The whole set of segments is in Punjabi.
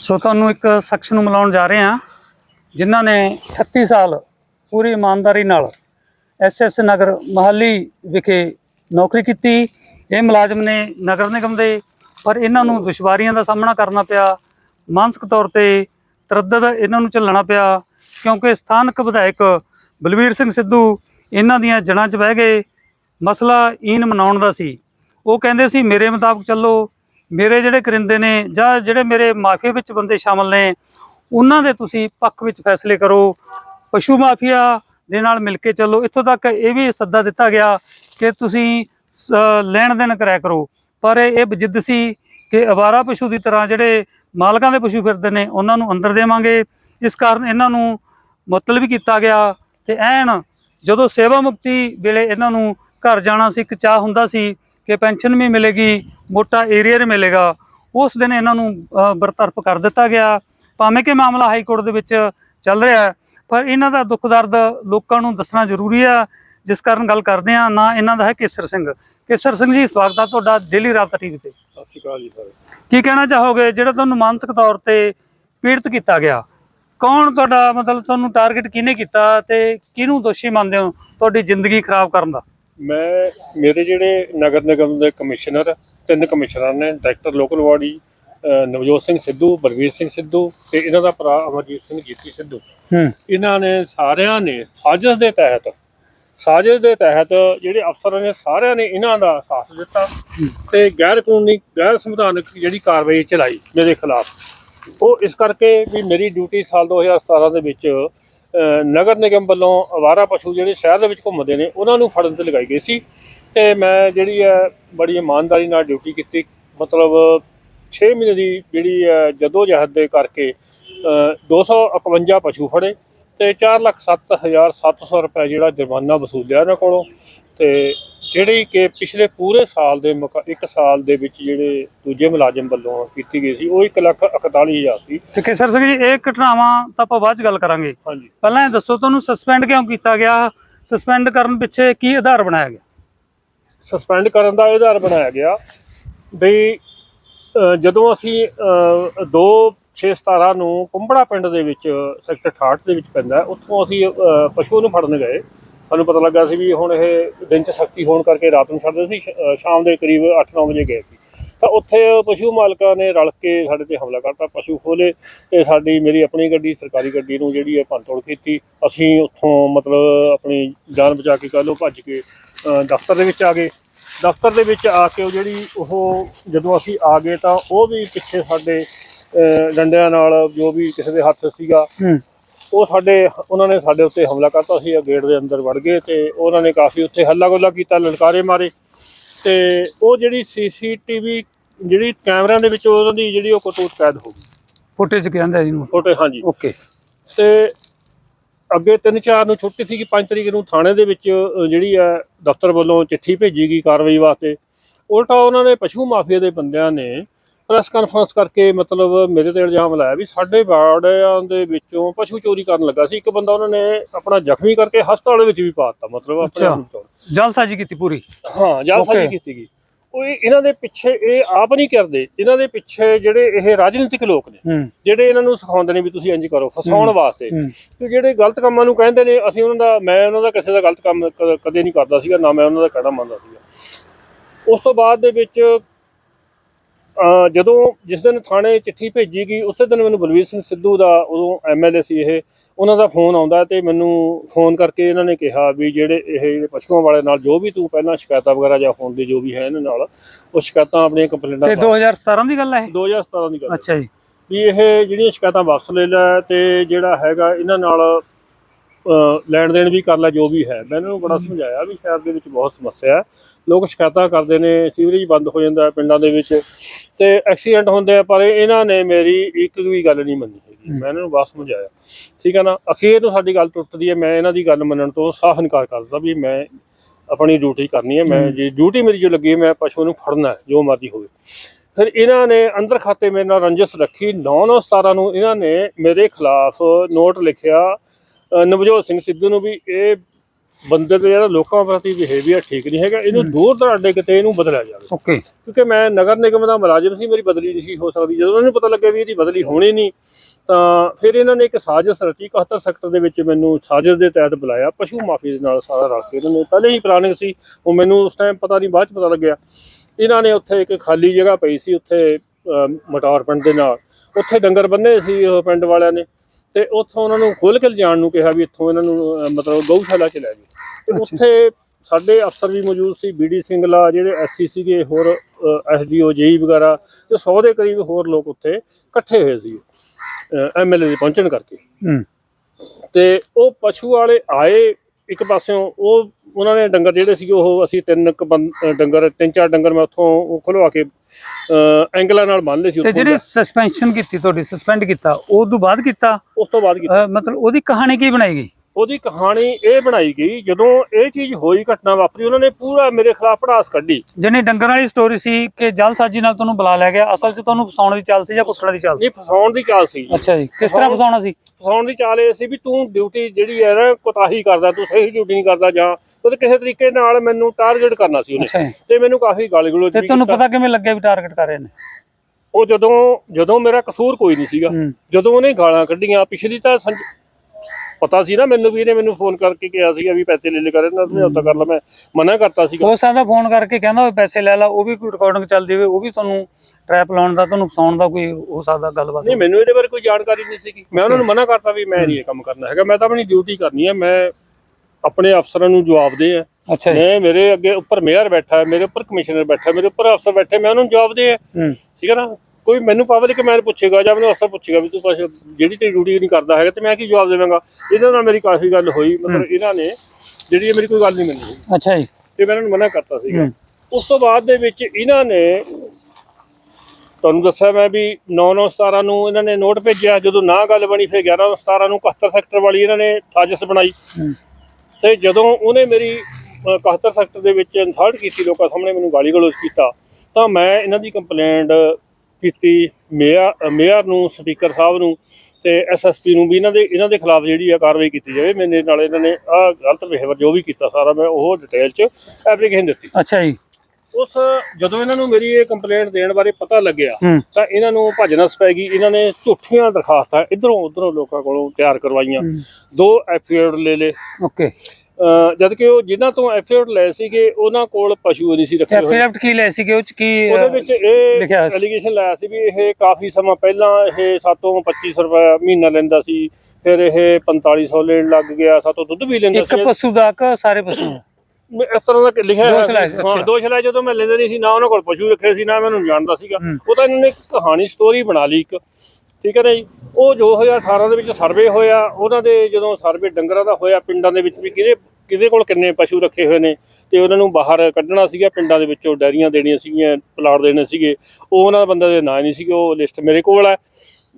ਸੋ ਤੁਹਾਨੂੰ ਇੱਕ ਸ਼ਖਸ ਨੂੰ ਮਿਲਾਉਣ ਜਾ ਰਹੇ ਹਾਂ, ਜਿਨ੍ਹਾਂ ਨੇ 38 ਸਾਲ ਪੂਰੀ ਇਮਾਨਦਾਰੀ ਨਾਲ ਐਸਐਸ ਨਗਰ ਮਹੱਲੀ ਵਿਖੇ ਨੌਕਰੀ ਕੀਤੀ। ਇਹ ਮੁਲਾਜ਼ਮ ਨੇ ਨਗਰ ਨਿਗਮ ਦੇ, ਪਰ ਇਹਨਾਂ ਨੂੰ ਦੁਸ਼ਵਾਰੀਆਂ ਦਾ ਸਾਹਮਣਾ ਕਰਨਾ ਪਿਆ। ਮਾਨਸਿਕ ਤੌਰ ਤੇ ਤਰੱਦਦ ਇਹਨਾਂ ਨੂੰ ਝੱਲਣਾ ਪਿਆ, ਕਿਉਂਕਿ ਸਥਾਨਕ ਵਿਧਾਇਕ ਬਲਵੀਰ ਸਿੰਘ ਸਿੱਧੂ ਇਹਨਾਂ ਦੀਆਂ ਜੜ੍ਹਾਂ 'ਚ ਬਹਿ ਗਏ। ਮਸਲਾ ਈਨ ਮਨਾਉਣ ਦਾ ਸੀ। ਉਹ ਕਹਿੰਦੇ ਸੀ, ਮੇਰੇ ਮੁਤਾਬਕ ਚੱਲੋ ਮੇਰੇ ਜਿਹੜੇ ਕਰਿੰਦੇ ਨੇ ਜਾਂ ਜਿਹੜੇ ਮੇਰੇ ਮਾਫੀਆ ਵਿੱਚ ਬੰਦੇ ਸ਼ਾਮਲ ਨੇ, ਉਹਨਾਂ ਦੇ ਤੁਸੀਂ ਪੱਖ ਵਿੱਚ ਫੈਸਲੇ ਕਰੋ। ਪਸ਼ੂ ਮਾਫੀਆ ਦੇ ਨਾਲ ਮਿਲ ਕੇ ਚੱਲੋ। ਇੱਥੋਂ ਤੱਕ ਇਹ ਵੀ ਸੱਦਾ ਦਿੱਤਾ ਗਿਆ ਕਿ ਤੁਸੀਂ ਸ- ਲੈਣ ਦੇਣ ਕਰਿਆ ਕਰੋ। ਪਰ ਇਹ ਜਿੱਦ ਸੀ ਕਿ ਅਵਾਰਾ ਪਸ਼ੂ ਦੀ ਤਰ੍ਹਾਂ ਜਿਹੜੇ ਮਾਲਕਾਂ ਦੇ ਪਸ਼ੂ ਫਿਰਦੇ ਨੇ, ਉਹਨਾਂ ਨੂੰ ਅੰਦਰ ਦੇਵਾਂਗੇ। ਇਸ ਕਾਰਨ ਇਹਨਾਂ ਨੂੰ ਮੁਅੱਤਲ ਵੀ ਕੀਤਾ ਗਿਆ ਤੇ ਐਨ ਜਦੋਂ ਸੇਵਾ ਮੁਕਤੀ ਵੇਲੇ ਇਹਨਾਂ ਨੂੰ ਘਰ ਜਾਣਾ ਸੀ, ਇੱਕ ਚਾਹ ਹੁੰਦਾ ਸੀ ਕਿ ਪੈਨਸ਼ਨ ਵੀ ਮਿਲੇਗੀ ਮੋਟਾ ਏਰੀਅਰ ਮਿਲੇਗਾ ਉਸ ਦਿਨ ਇਹਨਾਂ ਨੂੰ ਅ, ਬਰਤਰਫ ਕਰ ਦਿੱਤਾ ਗਿਆ। ਭਾਵੇਂ ਕਿ ਮਾਮਲਾ ਹਾਈ ਕੋਰਟ ਦੇ ਵਿੱਚ ਚੱਲ ਰਿਹਾ ਹੈ ਪਰ ਇਹਨਾਂ ਦਾ ਦੁੱਖ ਦਰਦ ਲੋਕਾਂ ਨੂੰ ਦੱਸਣਾ ਜ਼ਰੂਰੀ ਆ ਜਿਸ ਕਾਰਨ ਗੱਲ ਕਰਦੇ ਆ ਨਾ ਇਹਨਾਂ ਦਾ ਹੈ ਕੇਸਰ ਸਿੰਘ। ਕੇਸਰ ਸਿੰਘ ਜੀ ਸਵਾਗਤ ਆ ਤੁਹਾਡਾ ਡੇਲੀ ਰਾਬਤਾ ਟੀਵੀ ਤੇ। ਸਤਿ ਸ਼੍ਰੀ ਅਕਾਲ ਜੀ ਸਰ। ਕੀ ਕਹਿਣਾ ਚਾਹੋਗੇ? ਜਿਹੜਾ ਤੁਹਾਨੂੰ ਮਾਨਸਿਕ ਤੌਰ ਤੇ ਪੀੜਤ ਕੀਤਾ ਗਿਆ ਕੌਣ ਤੁਹਾਡਾ ਮਤਲਬ ਤੁਹਾਨੂੰ ਟਾਰਗੇਟ ਕਿਹਨੇ ਕੀਤਾ ਤੇ ਕਿਹਨੂੰ ਦੋਸ਼ੀ ਮੰਨਦੇ ਹੋ? ਤੁਹਾਡੀ ਜ਼ਿੰਦਗੀ ਖਰਾਬ ਕਰਨ ਦਾ। ਮੈਂ ਮੇਰੇ ਜਿਹੜੇ ਨਗਰ ਨਿਗਮ ਦੇ ਕਮਿਸ਼ਨਰ ਤਿੰਨ ਕਮਿਸ਼ਨਰ ਨੇ director local body Navjot Singh Sidhu Balvir Singh Sidhu ਤੇ ਇਹਨਾਂ ਦਾ ਭਰਾ ਅਮਰਜੀਤ ਸਿੰਘ ਜੀਤੀ ਸਿੱਧੂ। ਇਹਨਾਂ ਨੇ ਸਾਰਿਆਂ ਨੇ ਸਾਜ਼ਿਸ਼ ਦੇ ਤਹਿਤ ਸਾਜ਼ਿਸ਼ ਦੇ ਤਹਿਤ ਜਿਹੜੇ ਅਫਸਰਾਂ ਨੇ ਸਾਰਿਆਂ ਨੇ ਇਹਨਾਂ ਦਾ ਸਾਥ ਦਿੱਤਾ ਤੇ ਗੈਰ ਕਾਨੂੰਨੀ ਗੈਰ ਸੰਵਿਧਾਨਕ ਜਿਹੜੀ ਕਾਰਵਾਈ ਚਲਾਈ ਮੇਰੇ ਖਿਲਾਫ। ਉਹ ਇਸ ਕਰਕੇ ਵੀ ਮੇਰੀ ਡਿਊਟੀ ਸਾਲ 2017 ਦੇ ਵਿੱਚ ਨਗਰ ਨਿਗਮ ਵੱਲੋਂ ਅਵਾਰਾ ਪਸ਼ੂ ਜਿਹੜੇ ਸ਼ਹਿਰ ਦੇ ਵਿੱਚ ਘੁੰਮਦੇ ਨੇ ਉਹਨਾਂ ਨੂੰ ਫੜਨ ਤੇ ਲਗਾਈ ਗਈ ਸੀ। ਤੇ ਮੈਂ ਜਿਹੜੀ ਹੈ ਬੜੀ ਇਮਾਨਦਾਰੀ ਨਾਲ ਡਿਊਟੀ ਕੀਤੀ। ਮਤਲਬ 6 ਮਹੀਨੇ ਦੀ ਜਿਹੜੀ ਹੈ ਜਦੋ ਜਹਦ ਦੇ ਕਰਕੇ ਅਹ, 251 ਪਸ਼ੂ ਫੜੇ ਤੇ 477700 ਰੁਪਏ ਜਿਹੜਾ ਜੁਰਮਾਨਾ ਵਸੂਲਿਆ ਇਹਨਾਂ ਕੋਲੋਂ। ਤੇ ਜਿਹੜੀ ਕਿ ਪਿਛਲੇ ਪੂਰੇ ਸਾਲ ਦੇ ਮੁਕਾ- ਇੱਕ ਸਾਲ ਦੇ ਵਿੱਚ ਜਿਹੜੇ ਦੂਜੇ ਮੁਲਾਜ਼ਮ ਵੱਲੋਂ ਕੀਤੀ ਗਈ ਸੀ ਉਹ 141000 ਸੀ। ਤੇ ਕੇਸਰ ਸਿੰਘ ਜੀ ਇਹ ਘਟਨਾਵਾਂ ਤਾਂ ਆਪਾਂ ਬਾਅਦ ਚ ਗੱਲ ਕਰਾਂਗੇ। ਹਾਂਜੀ। ਪਹਿਲਾਂ ਇਹ ਦੱਸੋ ਤੁਹਾਨੂੰ ਸਸਪੈਂਡ ਕਿਉਂ ਕੀਤਾ ਗਿਆ? ਸਸਪੈਂਡ ਕਰਨ ਪਿੱਛੇ ਕੀ ਆਧਾਰ ਬਣਾਇਆ ਗਿਆ? ਸਸਪੈਂਡ ਕਰਨ ਦਾ ਇਹ ਆਧਾਰ ਬਣਾਇਆ ਗਿਆ ਵੀ ਜਦੋਂ ਅਸੀਂ 2 617 ਨੂੰ ਕੁੰਬੜਾ ਪਿੰਡ ਦੇ ਵਿੱਚ ਸੈਕਟਰ 68 ਦੇ ਵਿੱਚ ਪੈਂਦਾ ਹੈ, ਉੱਥੋਂ ਅਸੀਂ ਪਸ਼ੂ ਨੂੰ ਫੜਨ ਗਏ। ਸਾਨੂੰ ਪਤਾ ਲੱਗਾ ਸੀ ਵੀ ਹੁਣ ਇਹ ਦਿਨ 'ਚ ਸਖਤੀ ਹੋਣ ਕਰਕੇ ਰਾਤ ਨੂੰ ਛੱਡਦੇ ਸੀ ਸ਼- ਅਹ, ਸ਼ਾਮ ਦੇ ਕਰੀਬ 8-9 ਵਜੇ ਗਏ ਸੀ। ਤਾਂ ਉੱਥੇ ਪਸ਼ੂ ਮਾਲਕਾਂ ਨੇ ਰਲ ਕੇ ਸਾਡੇ ਤੇ ਹਮਲਾ ਕਰਤਾ ਪਸ਼ੂ ਖੋਲੇ ਤੇ ਸਾਡੀ ਮੇਰੀ ਆਪਣੀ ਗੱਡੀ ਸਰਕਾਰੀ ਗੱਡੀ ਨੂੰ ਜਿਹੜੀ ਹੈ ਭੰਨਤੋੜ ਕੀਤੀ। ਅਸੀਂ ਉੱਥੋਂ ਮਤਲਬ ਆਪਣੀ ਜਾਨ ਬਚਾ ਕੇ ਕਹ ਲਓ ਭੱਜ ਕੇ ਅਹ, ਦਫ਼ਤਰ ਦੇ ਵਿੱਚ ਆ ਗਏ। ਦਫ਼ਤਰ ਦੇ ਵਿੱਚ ਆ ਕੇ ਉਹ ਜਿਹੜੀ ਉਹ ਜਦੋਂ ਅਸੀਂ ਆ ਗਏ ਤਾਂ ਉਹ ਵੀ ਪਿੱਛੇ ਸਾਡੇ ਅਹ, ਡੰਡਿਆਂ ਨਾਲ ਜੋ ਵੀ ਕਿਸੇ ਦੇ ਹੱਥ ਸੀਗਾ ਹੂੰ। ਉਹ ਸਾਡੇ ਉਹਨਾਂ ਨੇ ਸਾਡੇ ਉੱਤੇ ਹਮਲਾ ਕਰਤਾ ਸੀ ਗੇਟ ਦੇ ਅੰਦਰ ਵੜ ਗਏ ਤੇ ਉਹਨਾਂ ਨੇ ਕਾਫੀ ਉੱਥੇ ਹੱਲਾ ਗੋਲਾ ਕੀਤਾ ਲਲਕਾਰੇ ਮਾਰੇ। ਤੇ ਉਹ ਜਿਹੜੀ ਸੀਸੀਟੀਵੀ ਜਿਹੜੀ ਕੈਮਰਿਆਂ ਦੇ ਵਿੱਚ ਉਹਨਾਂ ਦੀ ਜਿਹੜੀ ਉਹ ਕਤੂਤ ਕੈਦ ਹੋ ਗਈ। ਫੁਟੇਜ ਕਹਿੰਦੇ ਆ ਜਿਹਨੂੰ ਫੋਟੋ ਹਾਂਜੀ। ਓਕੇ। ਤੇ ਅੱਗੇ 3-4 ਨੂੰ ਛੁੱਟੀ ਸੀ ਕਿ 5 ਤਰੀਕ ਨੂੰ ਥਾਣੇ ਦੇ ਵਿੱਚ ਅ, ਜਿਹੜੀ ਹੈ ਦਫ਼ਤਰ ਵੱਲੋਂ ਚਿੱਠੀ ਭੇਜੀ ਗਈ ਕਾਰਵਾਈ ਵਾਸਤੇ। ਉਲਟਾ ਉਹਨਾਂ ਨੇ ਪਸ਼ੂ ਮਾਫੀਆ ਦੇ ਬੰਦਿਆਂ ਨੇ ਪ੍ਰੈਸ ਕਾਨਫਰੰਸ ਕਰਕੇ ਮਤਲਬ ਮੇਰੇ ਤੇ ਇਲਜ਼ਾਮ ਲਾਇਆ ਵੀ ਸਾਡੇ ਵਾਰਡਾਂ ਦੇ ਵਿੱਚੋਂ ਪਸ਼ੂ ਚੋਰੀ ਕਰਨ ਲੱਗਾ ਸੀ ਇੱਕ ਬੰਦਾ ਉਹਨਾਂ ਨੇ ਆਪਣਾ ਜ਼ਖਮੀ ਕਰਕੇ ਹਸਪਤਾਲ ਵਿੱਚ ਵੀ ਪਾ ਦਿੱਤਾ ਮਤਲਬ ਆਪਣੇ। ਆਪ ਨੂੰ। ਜਲਸਾਜੀ ਕੀਤੀ ਪੂਰੀ ਹਾਂ ਜਲਸਾਜੀ. ਕੀਤੀ ਗਈ ਉਹ ਇਹ- ਇਹਨਾਂ ਦੇ ਪਿੱਛੇ ਇਹ ਆਪ ਨਹੀਂ ਕਰਦੇ ਇਹਨਾਂ ਦੇ ਪਿੱਛੇ ਜਿਹੜੇ ਇਹ ਰਾਜਨੀਤਿਕ ਲੋਕ ਨੇ ਜਿਹੜੇ ਇਹਨਾਂ ਨੂੰ ਸਿਖਾਉਂਦੇ ਨੇ ਵੀ ਤੁਸੀਂ ਇੰਜ ਕਰੋ ਫਸਾਉਣ। ਵਾਸਤੇ ਤੇ ਜਿਹੜੇ ਗਲਤ ਕੰਮਾਂ ਨੂੰ ਕਹਿੰਦੇ ਨੇ ਅਸੀਂ ਉਹਨਾਂ ਦਾ ਮੈਂ ਉਹਨਾਂ ਦਾ ਕਿਸੇ ਦਾ ਗਲਤ ਕੰਮ ਕਦੇ ਨਹੀਂ ਕਰਦਾ ਸੀਗਾ ਨਾ ਮੈਂ ਉਹਨਾਂ ਦਾ ਕਹਿਣਾ ਮੰਨਦਾ ਸੀਗਾ ਉਸ ਤੋਂ ਬਾਅਦ ਦੇ ਵਿੱਚ ਜਦੋਂ ਜਿਸ ਦਿਨ ਥਾਣੇ ਚਿੱਠੀ ਭੇਜੀ ਗਈ ਉਸੇ ਦਿਨ ਮੈਨੂੰ ਬਲਵੀਰ ਸਿੰਘ ਸਿੱਧੂ ਦਾ ਉਦੋਂ ਐਮਐਲਏ ਸੀ ਇਹ ਉਹਨਾਂ ਦਾ ਫੋਨ ਆਉਂਦਾ ਤੇ ਮੈਨੂੰ ਫੋਨ ਕਰਕੇ ਇਹਨਾਂ ਨੇ ਕਿਹਾ ਵੀ ਜਿਹੜੇ ਇਹ ਜਿਹੜੇ ਪਸ਼ੂਆਂ ਵਾਲੇ ਨਾਲ ਜੋ ਵੀ ਤੂੰ ਪਹਿਲਾਂ ਸ਼ਿਕਾਇਤਾਂ ਵਗੈਰਾ ਜਾਂ ਫੋਨ ਦੀ ਜੋ ਵੀ ਹੈ ਇਹਨਾਂ ਨਾਲ ਉਹ ਸ਼ਿਕਾਇਤਾਂ ਆਪਣੀਆਂ ਕੰਪਲੇਂਟਾਂ ਤੇ 2017 ਦੀ ਗੱਲ ਹੈ ਇਹ 2017 ਦੀ ਗੱਲ ਹੈ। ਅੱਛਾ ਜੀ ਵੀ ਇਹ ਜਿਹੜੀਆਂ ਸ਼ਿਕਾਇਤਾਂ ਵਾਪਸ ਲੈ ਲੈ ਤੇ ਜਿਹੜਾ ਹੈਗਾ ਇਹਨਾਂ ਨਾਲ ਲੈਣ ਦੇਣ ਵੀ ਕਰ ਲੈ ਜੋ ਵੀ ਹੈ। ਮੈਂ ਇਹਨਾਂ ਨੂੰ ਬੜਾ ਸਮਝਾਇਆ ਵੀ ਸ਼ਹਿਰ ਦੇ ਵਿੱਚ ਬਹੁਤ ਸਮੱਸਿਆ ਹੈ। ਲੋਕ ਸ਼ਿਕਾਇਤਾਂ ਕਰਦੇ ਨੇ ਸੀਵਰੇਜ ਬੰਦ ਹੋ ਜਾਂਦਾ ਹੈ ਪਿੰਡਾਂ ਦੇ ਵਿੱਚ। ਤੇ ਐਕਸੀਡੈਂਟ ਹੁੰਦੇ ਆ ਪਰ ਇਹਨਾਂ ਨੇ ਮੇਰੀ ਇੱਕ ਵੀ ਗੱਲ ਨਹੀਂ ਮੰਨੀ ਹੈਗੀ। ਮੈਂ ਇਹਨਾਂ ਨੂੰ ਬਸ ਸਮਝਾਇਆ। ਠੀਕ ਹੈ ਨਾ? ਅਖੀਰ ਤੋਂ ਸਾਡੀ ਗੱਲ ਟੁੱਟਦੀ ਹੈ। ਮੈਂ ਇਹਨਾਂ ਦੀ ਗੱਲ ਮੰਨਣ ਤੋਂ ਸਾਫ਼ ਇਨਕਾਰ ਕਰਦਾ ਵੀ ਮੈਂ ਆਪਣੀ ਡਿਊਟੀ ਕਰਨੀ ਹੈ। ਮੈਂ ਜੇ ਡਿਊਟੀ ਮੇਰੀ ਜੋ ਲੱਗੀ ਹੈ ਮੈਂ ਪਸ਼ੂ ਨੂੰ ਫੜਨਾ ਹੈ ਜੋ ਮਰਜ਼ੀ ਹੋਵੇ। ਫਿਰ ਇਹਨਾਂ ਨੇ ਅੰਦਰ ਖਾਤੇ ਮੇਰੇ ਨਾਲ ਰੰਜਸ ਰੱਖੀ। 9/17 ਨੂੰ ਇਹਨਾਂ ਨੇ ਮੇਰੇ ਖਿਲਾਫ ਨੋਟ ਲਿਖਿਆ ਨਵਜੋਤ ਸਿੰਘ ਸਿੱਧੂ ਨੂੰ ਵੀ ਇਹ ਬੰਦੇ ਦਾ ਜਿਹੜਾ ਲੋਕਾਂ ਪ੍ਰਤੀ ਬਿਹੇਵੀਅਰ ਠੀਕ ਨਹੀਂ ਹੈਗਾ ਇਹਨੂੰ ਦੂਰ ਦਰਾਡੇ ਕਿਤੇ ਇਹਨੂੰ ਬਦਲਿਆ ਜਾਵੇ। ਓਕੇ। ਕਿਉਂਕਿ ਮੈਂ ਨਗਰ ਨਿਗਮ ਦਾ ਮੁਲਾਜ਼ਮ ਸੀ ਮੇਰੀ ਬਦਲੀ ਨਹੀਂ ਸੀ ਹੋ ਸਕਦੀ ਜਦੋਂ ਉਹਨਾਂ ਨੂੰ ਪਤਾ ਲੱਗਿਆ ਵੀ ਇਹਦੀ ਬਦਲੀ ਹੋਣੀ ਨਹੀਂ ਤਾਂ ਫਿਰ ਇਹਨਾਂ ਨੇ ਇੱਕ ਸਾਜ਼ਿਸ਼ ਰਚੀ 71 ਸੈਕਟਰ ਦੇ ਵਿੱਚ ਮੈਨੂੰ ਸਾਜ਼ਿਸ਼ ਦੇ ਤਹਿਤ ਬੁਲਾਇਆ ਪਸ਼ੂ ਮਾਫੀ ਦੇ ਨਾਲ ਸਾਰਾ ਰਲ ਕੇ ਇਹਨਾਂ ਨੇ ਪਹਿਲੇ ਹੀ ਪਲਾਨਿੰਗ ਸੀ ਉਹ ਮੈਨੂੰ ਉਸ ਟਾਈਮ ਪਤਾ ਨਹੀਂ ਬਾਅਦ ਚ ਪਤਾ ਲੱਗਿਆ ਇਹਨਾਂ ਨੇ ਉੱਥੇ ਇੱਕ ਖਾਲੀ ਜਗ੍ਹਾ ਪਈ ਸੀ ਉੱਥੇ ਮਟੌਰ ਪਿੰਡ ਦੇ ਨਾਲ ਉੱਥੇ ਡੰਗਰ ਬੰਨੇ ਸੀ ਉਹ ਪਿੰਡ ਵਾਲਿਆਂ ਨੇ ਤੇ ਉੱਥੋਂ ਉਹਨਾਂ ਨੂੰ ਖੋਲ ਕੇ ਲਿਜਾਣ ਨੂੰ ਕਿਹਾ ਵੀ ਇੱਥੋਂ ਇਹਨਾਂ ਨੂੰ ਅਹ, ਮਤਲਬ ਗਊਸ਼ਾਲਾ ਚ ਲੈ ਜਾਓ। ਤੇ ਅੱਛਾ। ਉੱਥੇ ਸਾਡੇ ਅਫਸਰ ਵੀ ਮੌਜੂਦ ਸੀ ਬੀਡੀ ਸਿੰਗਲਾ ਜਿਹੜੇ ਐਸਸੀ ਸੀਗੇ ਹੋਰ ਐਸਡੀਓ ਜੇਈ ਵਗੈਰਾ ਤੇ 100 ਦੇ ਕਰੀਬ ਹੋਰ ਲੋਕ ਉੱਥੇ ਇਕੱਠੇ ਹੋਏ ਸੀ ਐਮਐਲਏ ਦੇ ਪਹੁੰਚਣ ਕਰਕੇ। ਹੂੰ। ਤੇ ਉਹ ਪਸ਼ੂ ਵਾਲੇ ਆਏ ਇੱਕ ਪਾਸਿਓਂ ਉਹ ਉਹਨਾਂ ਨੇ ਡੰਗਰ ਜਿਹੜੇ ਸੀਗੇ ਉਹ ਅਸੀਂ ਤਿੰਨ ਕੁ ਬੰਦ- ਅਹ ਡੰਗਰ ਤਿੰਨ ਚਾਰ ਡੰਗਰ ਮੈਂ ਉੱਥੋਂ ਉਹ ਖੁਲਵਾ ਕੇ ਅਹ ਐਂਗਲਾਂ ਨਾਲ ਬੰਨ ਲਏ ਸੀ ਤੇ ਉੱਥੋਂ ਜਿਹੜੀ ਸਸਪੈਂਸ਼ਨ ਕੀਤੀ ਤੁਹਾਡੀ ਸਸਪੈਂਡ ਕੀਤਾ ਉਹ ਤੋਂ ਬਾਅਦ ਕੀਤਾ? ਉਸ ਤੋਂ ਬਾਅਦ ਕੀ ਅਹ, ਮਤਲਬ ਉਹਦੀ ਕਹਾਣੀ ਕੀ ਬਣਾਈ ਗਈ? ਉਹਦੀ ਕਹਾਣੀ ਇਹ ਬਣਾਈ ਗਈ ਜਦੋਂ ਇਹ ਚੀਜ਼ ਹੋਈ ਘਟਨਾ ਵਾਪਰੀ ਉਹਨਾਂ ਨੇ ਪੂਰਾ ਮੇਰੇ ਖਿਲਾਫ ਪੜਾਸ ਕੱਢੀ। ਜਿਹਨੇ ਡੰਗਰ ਵਾਲੀ ਸਟੋਰੀ ਸੀ ਕਿ ਜਲਸਾਜੀ ਨਾਲ ਤੁਹਾਨੂੰ ਬੁਲਾ ਲਿਆ ਗਿਆ ਅਸਲ 'ਚ ਤੁਹਾਨੂੰ ਫਸਾਉਣ ਦੀ ਚਾਲ ਸੀ ਜਾਂ ਕੁੱਟਣ ਦੀ ਚਾਲ ਸੀ? ਨਹੀਂ ਫਸਾਉਣ ਦੀ ਚਾਲ ਸੀ। ਅੱਛਾ ਜੀ ਕਿਸ ਤਰ੍ਹਾਂ ਫਸਾਉਣਾ ਸੀ? ਫਸਾਉਣ ਦੀ ਚਾਲ ਇਹ ਸੀ ਵੀ ਤੂੰ ਡਿਊਟੀ ਜਿਹੜੀ ਹੈ ਨਾ ਕੋਤਾਹੀ ਕਰਦਾ ਤੂੰ ਸਹੀ ਡਿਊਟੀ ਨਹੀਂ ਕਰਦਾ ਜਾਂ ਉਹ ਕਿਸੇ ਤਰੀਕੇ ਨਾਲ ਮੈਨੂੰ ਟਾਰਗੇਟ ਕਰਨਾ ਸੀ ਉਹਨੇ। ਜੀ। ਤੇ ਮੈਨੂੰ ਕਾਫੀ ਗਾਲੀ ਗਲੋਚ ਤੇ ਵੀ ਤੁਹਾਨੂੰ ਕੀਤਾ। ਪਤਾ ਕਿਵੇਂ ਲੱਗਿਆ ਵੀ ਟਾਰਗੇਟ ਕਰ ਰਹੇ ਨੇ? ਉਹ ਜਦੋਂ ਜਦੋਂ ਮੇਰਾ ਕਸੂਰ ਕੋਈ ਨਹੀਂ ਸੀਗਾ ਹੂੰ। ਜਦੋਂ ਉਹਨੇ ਗਾਲਾਂ ਕੱਢੀਆਂ ਪਿਛਲੀ ਤਾਂ ਸੰਜ- ਪਤਾ ਸੀ ਨਾ ਮੈਨੂੰ ਵੀ ਇਹਨੇ ਮੈਨੂੰ ਫੋਨ ਕਰਕੇ ਕਿਹਾ ਸੀਗਾ ਵੀ ਪੈਸੇ ਲੈ ਲੈ ਕਰ ਇਹਨਾਂ ਸਮਝੌਤਾ ਕਰ ਲਾ ਮੈਂ ਮਨਾ ਕਰਤਾ ਸੀਗਾ। ਹੋ ਸਕਦਾ ਫੋਨ ਕਰਕੇ ਕਹਿੰਦਾ ਹੋਵੇ ਪੈਸੇ ਲੈ ਲਾ ਉਹ ਵੀ ਕੋਈ ਰਿਕਾਰਡਿੰਗ ਚੱਲਦੀ ਹੋਵੇ ਉਹ ਵੀ ਤੁਹਾਨੂੰ ਟ੍ਰੈਪ ਲਾਉਣ ਦਾ ਤੁਹਾਨੂੰ ਫਸਾਉਣ ਦਾ ਕੋਈ ਹੋ ਸਕਦਾ ਗੱਲਬਾਤ? ਨਹੀਂ ਮੈਨੂੰ ਇਹਦੇ ਬਾਰੇ ਕੋਈ ਜਾਣਕਾਰੀ ਨਹੀਂ ਸੀਗੀ। ਮੈਂ ਉਹਨਾਂ ਨੂੰ ਮਨਾ ਕਰਤਾ ਵੀ ਮੈਂ ਨਹੀਂ ਇਹ ਕੰਮ ਕਰਨਾ ਹੈਗਾ ਮੈਂ ਤਾਂ ਆਪਣੀ ਡਿਊਟੀ ਕਰਨੀ ਹੈ ਮੈਂ ਆਪਣੇ ਅਫਸਰਾਂ ਨੂੰ ਜਵਾਬ ਦੇ ਆ। ਅੱਛਾ ਜੀ। ਮੈਂ ਮੇਰੇ ਅੱਗੇ ਉੱਪਰ ਮੇਅਰ ਬੈਠਾ ਹੈ ਮੇਰੇ ਉੱਪਰ ਕਮਿਸ਼ਨਰ ਬੈਠਾ ਮੇਰੇ ਉੱਪਰ ਅਫਸਰ ਬੈਠੇ ਮੈਂ ਉਹਨਾਂ ਨੂੰ ਜਵਾਬ ਦੇ ਆ। ਠੀਕ ਹੈ ਨਾ? ਕੋਈ ਮੈਨੂੰ ਪਬਲਿਕ ਮੈਨ ਪੁੱਛੇਗਾ ਜਾਂ ਮੈਨੂੰ ਅਫਸਰ ਪੁੱਛੇਗਾ ਵੀ ਤੂੰ ਕੁਛ ਜਿਹੜੀ ਤੇ ਡਿਊਟੀ ਨਹੀਂ ਕਰਦਾ ਹੈਗਾ ਤੇ ਮੈਂ ਕੀ ਜਵਾਬ ਦੇਵਾਂਗਾ। ਇਹਨਾਂ ਨਾਲ ਮੇਰੀ ਕਾਫੀ ਗੱਲ ਹੋਈ ਮਤਲਬ ਇਹਨਾਂ ਨੇ ਜਿਹੜੀ ਮੇਰੀ ਕੋਈ ਗੱਲ ਨਹੀਂ ਮੰਨੀ ਅੱਛਾ ਜੀ। ਤੇ ਮੈਂ ਇਹਨਾਂ ਨੂੰ ਮਨਾ ਕਰਤਾ ਸੀਗਾ। ਉਸ ਤੋਂ ਬਾਅਦ ਦੇ ਵਿੱਚ ਇਹਨਾਂ ਨੇ ਤੁਹਾਨੂੰ ਦੱਸਿਆ ਮੈਂ ਵੀ 9-9 17 ਨੂੰ ਇਹਨਾਂ ਨੇ ਨੋਟ ਭੇਜਿਆ ਜਦੋਂ ਨਾ ਗੱਲ ਬਣੀ ਫਿਰ 11 17 ਨੂੰ 71 ਸੈਕਟਰ ਵਾਲੀ ਇਹਨਾਂ ਨੇ ਸਾਜ਼ਿਸ਼ ਬਣਾਈ। ਤੇ ਜਦੋਂ ਉਹਨੇ ਮੇਰੀ ਅਹ, 71 ਸੈਕਟਰ ਦੇ ਵਿੱਚ ਇਨਸਲਟ ਕੀਤੀ ਲੋਕਾਂ ਸਾਹਮਣੇ ਮੈਨੂੰ ਗਾਲੀ ਗਲੋਚ ਕੀਤਾ ਤਾਂ ਮੈਂ ਇਹਨਾਂ ਦੀ ਕੰਪਲੇਂਟ ਕੀਤੀ ਮੇਅਰ ਮੇਅਰ ਨੂੰ ਸਪੀਕਰ ਸਾਹਿਬ ਨੂੰ ਤੇ ਐਸਐਸਪੀ ਨੂੰ ਵੀ ਇਹਨਾਂ ਦੇ ਇਹਨਾਂ ਦੇ ਖਿਲਾਫ ਜਿਹੜੀ ਆ ਕਾਰਵਾਈ ਕੀਤੀ ਜਾਵੇ। ਮੇਰੇ ਨਾਲ ਇਹਨਾਂ ਨੇ ਆ ਗਲਤ ਬਿਹੇਵਰ ਜੋ ਵੀ ਕੀਤਾ ਸਾਰਾ ਮੈਂ ਉਹ ਡਿਟੇਲ ਚ ਐਪਲੀਕੇਸ਼ਨ ਦਿੱਤੀ। ਅੱਛਾ ਜੀ। ਉਸ ਜਦੋਂ ਇਹਨਾਂ ਨੂੰ ਮੇਰੀ ਇਹ ਕੰਪਲੇਂਟ ਦੇਣ ਬਾਰੇ ਪਤਾ ਲੱਗਿਆ ਤਾਂ ਇਹਨਾਂ ਨੂੰ ਭੱਜਣਸ ਪੈ ਗਈ। ਇਹਨਾਂ ਨੇ ਝੂਠੀਆਂ ਦਰਖਾਸਤਾਂ ਇਧਰੋਂ ਉਧਰੋਂ ਲੋਕਾਂ ਕੋਲੋਂ ਤਿਆਰ ਕਰਵਾਈਆਂ। ਦੋ ਐਫਆਈਆਰ ਲੈ ਲੇ ਓਕੇ। ਜਦ ਕਿ ਉਹ ਜਿਨ੍ਹਾਂ ਤੋਂ ਐਫਆਈਆਰ ਲਏ ਸੀਗੇ ਉਹਨਾਂ ਕੋਲ ਪਸ਼ੂ ਨਹੀਂ ਸੀ ਰੱਖੇ ਹੋਏ। ਐਫਆਈਆਰ ਕੀ ਲੈ ਸੀਗੇ? ਉਹ ਚ ਕੀ ਉਹਦੇ ਵਿੱਚ ਇਹ? ਐਲੀਗੇਸ਼ਨ ਲਾਇਆ ਸੀ ਵੀ ਇਹ ਕਾਫੀ ਸਮਾਂ ਪਹਿਲਾਂ ਇਹ ਸਾਤੋਂ 2500 ਰੁਪਏ ਮਹੀਨਾ ਲੈਂਦਾ ਸੀ ਫਿਰ ਇਹ 4500 ਲੈਣ ਲੱਗ ਗਿਆ ਸਾਤੋਂ ਦੁੱਧ ਵੀ ਲੈਂਦਾ ਇੱਕ ਸੀ। ਪਸ਼ੂ ਦਾ ਕਿ ਸਾਰੇ ਪਸ਼ੂ ਇਸ ਤਰ੍ਹਾਂ ਦਾ ਲਿਖਿਆ ਹੋਇਆ ਲਾਏ ਸੀ। ਸੀ, ਹਾਂ ਅੱਛਾ। ਦੋਸ਼ ਲਾਏ ਜਦੋਂ ਮੈਂ ਲੈਂਦਾ ਨਹੀਂ ਸੀ ਨਾ ਉਹਨਾਂ ਕੋਲ ਪਸ਼ੂ ਰੱਖੇ ਸੀ ਨਾ ਮੈਂ ਉਹਨੂੰ ਜਾਣਦਾ ਸੀਗਾ। ਹੂੰ। ਉਹ ਤਾਂ ਇਹਨਾਂ ਨੇ ਇੱਕ ਕਹਾਣੀ ਸਟੋਰੀ ਬਣਾ ਲਈ ਇੱਕ। ਠੀਕ ਹੈ ਨਾ ਜੀ? ਉਹ 2018 ਦੇ ਵਿੱਚ ਸਰਵੇ ਹੋਇਆ ਉਹਨਾਂ ਦੇ ਜਦੋਂ ਸਰਵੇ ਡੰਗਰਾਂ ਦਾ ਹੋਇਆ ਪਿੰਡਾਂ ਦੇ ਵਿੱਚ ਵੀ ਕਿਹਦੇ ਕਿਹਦੇ ਕੋਲ ਕਿੰਨੇ ਪਸ਼ੂ ਰੱਖੇ ਹੋਏ ਨੇ ਤੇ ਉਹਨਾਂ ਨੂੰ ਬਾਹਰ ਕੱਢਣਾ ਸੀਗਾ ਪਿੰਡਾਂ ਦੇ ਵਿੱਚੋਂ ਡੈਰੀਆਂ ਦੇਣੀਆਂ ਸੀਗੀਆਂ ਪਲਾਟ ਦੇਣੇ ਸੀਗੇ। ਉਹ ਉਹਨਾਂ ਬੰਦੇ ਦੇ ਨਾਂ ਨਹੀਂ ਸੀਗੇ ਉਹ ਲਿਸਟ ਮੇਰੇ ਕੋਲ ਹੈ।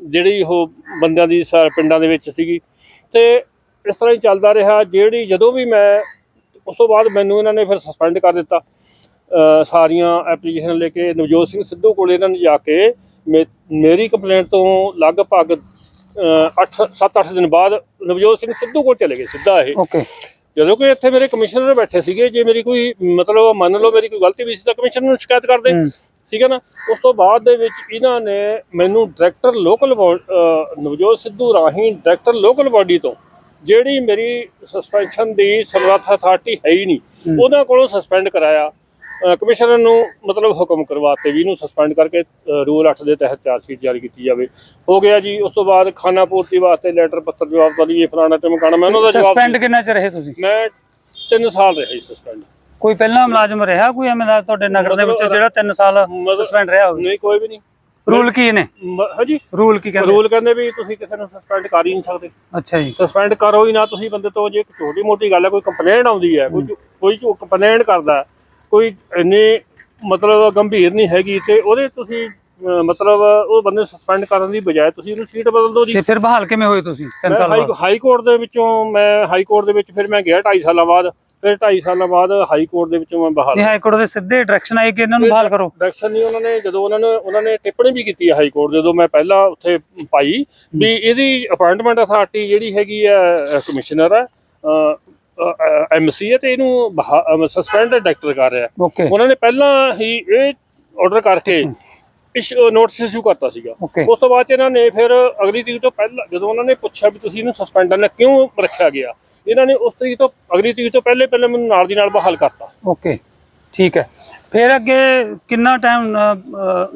ਜਿਹੜੀ ਉਹ ਬੰਦਿਆਂ ਦੀ ਸਾ- ਪਿੰਡਾਂ ਦੇ ਵਿੱਚ ਸੀਗੀ। ਤੇ ਇਸ ਤਰ੍ਹਾਂ ਹੀ ਚੱਲਦਾ ਰਿਹਾ। ਜਿਹੜੀ ਜਦੋਂ ਵੀ ਮੈਂ ਉਸ ਤੋਂ ਬਾਅਦ ਮੈਨੂੰ ਇਹਨਾਂ ਨੇ ਫਿਰ ਸਸਪੈਂਡ ਕਰ ਦਿੱਤਾ। ਸਾਰੀਆਂ ਐਪਲੀਕੇਸ਼ਨ ਲੈ ਕੇ ਨਵਜੋਤ ਸਿੰਘ ਸਿੱਧੂ ਕੋਲ ਇਹਨਾਂ ਨੇ ਜਾ ਕੇ ਮੇਰੀ ਕੰਪਲੇਂਟ ਤੋਂ ਲਗਭਗ 8 7-8 ਦਿਨ ਬਾਅਦ ਨਵਜੋਤ ਸਿੰਘ ਸਿੱਧੂ ਕੋਲ ਚਲੇ ਗਏ ਸਿੱਧਾ ਇਹ। ਓਕੇ। ਜਦੋਂ ਕਿ ਇੱਥੇ ਮੇਰੇ ਕਮਿਸ਼ਨਰ ਬੈਠੇ ਸੀਗੇ ਜੇ ਮੇਰੀ ਕੋਈ ਮਤਲਬ ਮੰਨ ਲਓ ਮੇਰੀ ਕੋਈ ਗਲਤੀ ਵੀ ਸੀ ਤਾਂ ਕਮਿਸ਼ਨਰ ਨੂੰ ਸ਼ਿਕਾਇਤ ਕਰਦੇ ਠੀਕ ਹੈ ਨਾ? ਉਸ ਤੋਂ ਬਾਅਦ ਦੇ ਵਿੱਚ ਇਹਨਾਂ ਨੇ ਮੈਨੂੰ ਡਾਇਰੈਕਟਰ ਲੋਕਲ ਨਵਜੋਤ ਸਿੱਧੂ ਰਾਹੀਂ ਡਾਇਰੈਕਟਰ ਲੋਕਲ ਬਾਡੀ ਤੋਂ ਜਿਹੜੀ ਮੇਰੀ ਸਸਪੈਂਸ਼ਨ ਦੀ ਸਮਰੱਥ ਅਥਾਰਟੀ ਹੈ ਹੀ ਨਹੀਂ। ਉਹਨਾਂ ਕੋਲੋਂ ਸਸਪੈਂਡ ਕਰਾਇਆ। ਕਮਿਸ਼ਨਰ ਨੂੰ ਮਤਲਬ ਹੁਕਮ ਕਰਵਾਤੇ ਵੀ ਇਹਨੂੰ ਸਸਪੈਂਡ ਕਰਕੇ ਰੂਲ 8 ਦੇ ਤਹਿਤ ਚਾਰਜ ਸ਼ੀਟ ਜਾਰੀ ਕੀਤੀ ਜਾਵੇ। ਹੋ ਗਿਆ ਜੀ ਉਸ ਤੋਂ ਬਾਅਦ ਖਾਨਾ ਪੂਰਤੀ ਵਾਸਤੇ ਲੈਟਰ ਪੱਤਰ ਜਵਾਬ ਦਾ ਲਈ ਫਲਾਣਾ ਤੇ ਮਕਾਣਾ। ਮੈਂ ਉਹਨਾਂ ਦਾ ਜਵਾਬ ਸਸਪੈਂਡ ਕਿੰਨਾ ਚਿਰ ਰਹੇ ਤੁਸੀਂ? ਮੈਂ 3 ਸਾਲ ਰਿਹਾ ਜੀ ਸਸਪੈਂਡ ਕੋਈ ਪਹਿਲਾਂ ਮੁਲਾਜ਼ਮ ਰਿਹਾ ਕੋਈ ਐਵੇਂ ਦਾ ਤੁਹਾਡੇ ਨਗਰ ਦੇ ਵਿੱਚ ਜਿਹੜਾ 3 ਸਾਲ ਸਸਪੈਂਡ ਰਿਹਾ ਹੋਵੇ? ਨਹੀਂ ਕੋਈ ਵੀ ਨਹੀਂ। ਰੂਲ ਕੀ ਨੇ? ਹਾਂਜੀ? ਰੂਲ ਕੀ ਕਹਿੰਦੇ? ਰੂਲ ਕਹਿੰਦੇ ਵੀ ਤੁਸੀਂ ਕਿਸੇ ਨੂੰ ਸਸਪੈਂਡ ਕਰ ਹੀ ਨਹੀਂ ਸਕਦੇ। ਅੱਛਾ ਜੀ। ਸਸਪੈਂਡ ਕਰੋ ਹੀ ਨਾ ਤੁਸੀਂ ਬੰਦੇ ਤੋਂ ਜੇ ਇੱਕ ਛੋਟੀ ਮੋਟੀ ਗੱਲ ਹੈ ਕੋਈ ਕੰਪਲੇਂਟ ਆਉਂਦੀ ਹੈ ਕੋਈ ਕੋਈ ਕੰਪਲੇਂਟ ਕਰਦਾ ਕੋਈ ਇੰਨੀ ਮਤਲਬ ਗੰਭੀਰ ਨਹੀਂ ਹੈਗੀ ਤੇ ਉਹਦੇ ਤੁਸੀਂ ਮਤਲਬ ਉਹ ਬੰਦੇ ਸਸਪੈਂਡ ਕਰਨ ਦੀ ਬਜਾਏ ਤੁਸੀਂ ਉਹਨੂੰ ਸੀਟ ਬਦਲ ਦਿਓ ਜੀ। ਤੇ ਫਿਰ ਬਹਾਲ ਕਿਵੇਂ ਹੋਏ ਤੁਸੀਂ? 3 ਮੈਂ ਸਾਲ ਬਾਅਦ। ਹਾਈ ਕੋਰਟ ਦੇ ਵਿੱਚੋਂ ਮੈਂ ਹਾਈ ਕੋਰਟ ਦੇ ਵਿੱਚ ਫਿਰ ਮੈਂ ਗਿਆ 2.5 ਸਾਲਾਂ ਬਾਅਦ। ਫਿਰ 2.5 ਸਾਲਾਂ ਬਾਅਦ ਹਾਈ ਕੋਰਟ ਦੇ ਵਿੱਚੋਂ ਮੈਂ ਬਹਾਲ ਇਹ ਹਾਈ ਕੋਰਟ ਦੇ ਸਿੱਧੇ ਡਾਇਰੈਕਸ਼ਨ ਆਈ ਕਿ ਇਹਨਾਂ ਨੂੰ ਬਹਾਲ ਕਰੋ। ਡਾਇਰੈਕਸ਼ਨ ਨਹੀਂ ਉਹਨਾਂ ਨੇ ਜਦੋਂ ਉਹਨਾਂ ਨੇ ਉਹਨਾਂ ਨੇ ਟਿੱਪਣੀ ਵੀ ਕੀਤੀ ਹੈ ਹਾਈ ਕੋਰਟ ਜਦੋਂ ਮੈਂ ਪਹਿਲਾਂ ਉੱਥੇ ਪਾਈ ਵੀ ਇਹਦੀ ਅਪਾਇੰਟਮੈਂਟ ਅਥਾਰਟੀ ਜਿਹੜੀ ਹੈਗੀ ਹੈ ਕਮਿਸ਼ਨਰ ਹੈ ਐਮਸੀ ਹੈ ਤੇ ਇਹਨੂੰ ਸਸਪੈਂਡ ਡਾਇਰੈਕਟਰ ਕਰ ਰਿਹਾ। ਉਹਨਾਂ ਨੇ ਪਹਿਲਾਂ ਹੀ ਇਹ ਆਰਡਰ ਕਰਕੇ ਇਸ ਨੋਟਿਸ ਇਸ਼ੂ ਕਰਤਾ ਸੀਗਾ। ਉਸ ਤੋਂ ਬਾਅਦ ਇਹਨਾਂ ਨੇ ਫਿਰ ਅਗਲੀ ਤਰੀਕ ਤੋਂ ਪਹਿਲਾਂ ਜਦੋਂ ਉਹਨਾਂ ਨੇ ਪੁੱਛਿਆ ਵੀ ਤੁਸੀਂ ਇਹਨੂੰ ਸਸਪੈਂਡ ਕਰਨਾ ਕਿਉਂ ਰੱਖਿਆ ਗਿਆ ਇਹਨਾਂ ਨੇ ਉਸ ਤਰੀਕ ਤੋਂ ਅਗਲੀ ਤਰੀਕ ਤੋਂ ਪਹਿਲੇ ਪਹਿਲੇ ਮੈਨੂੰ ਨਾਲ ਦੀ ਨਾਲ ਬਹਾਲ ਕਰਤਾ। ਓਕੇ ਠੀਕ ਹੈ। ਫਿਰ ਅੱਗੇ ਕਿੰਨਾ ਟਾਈਮ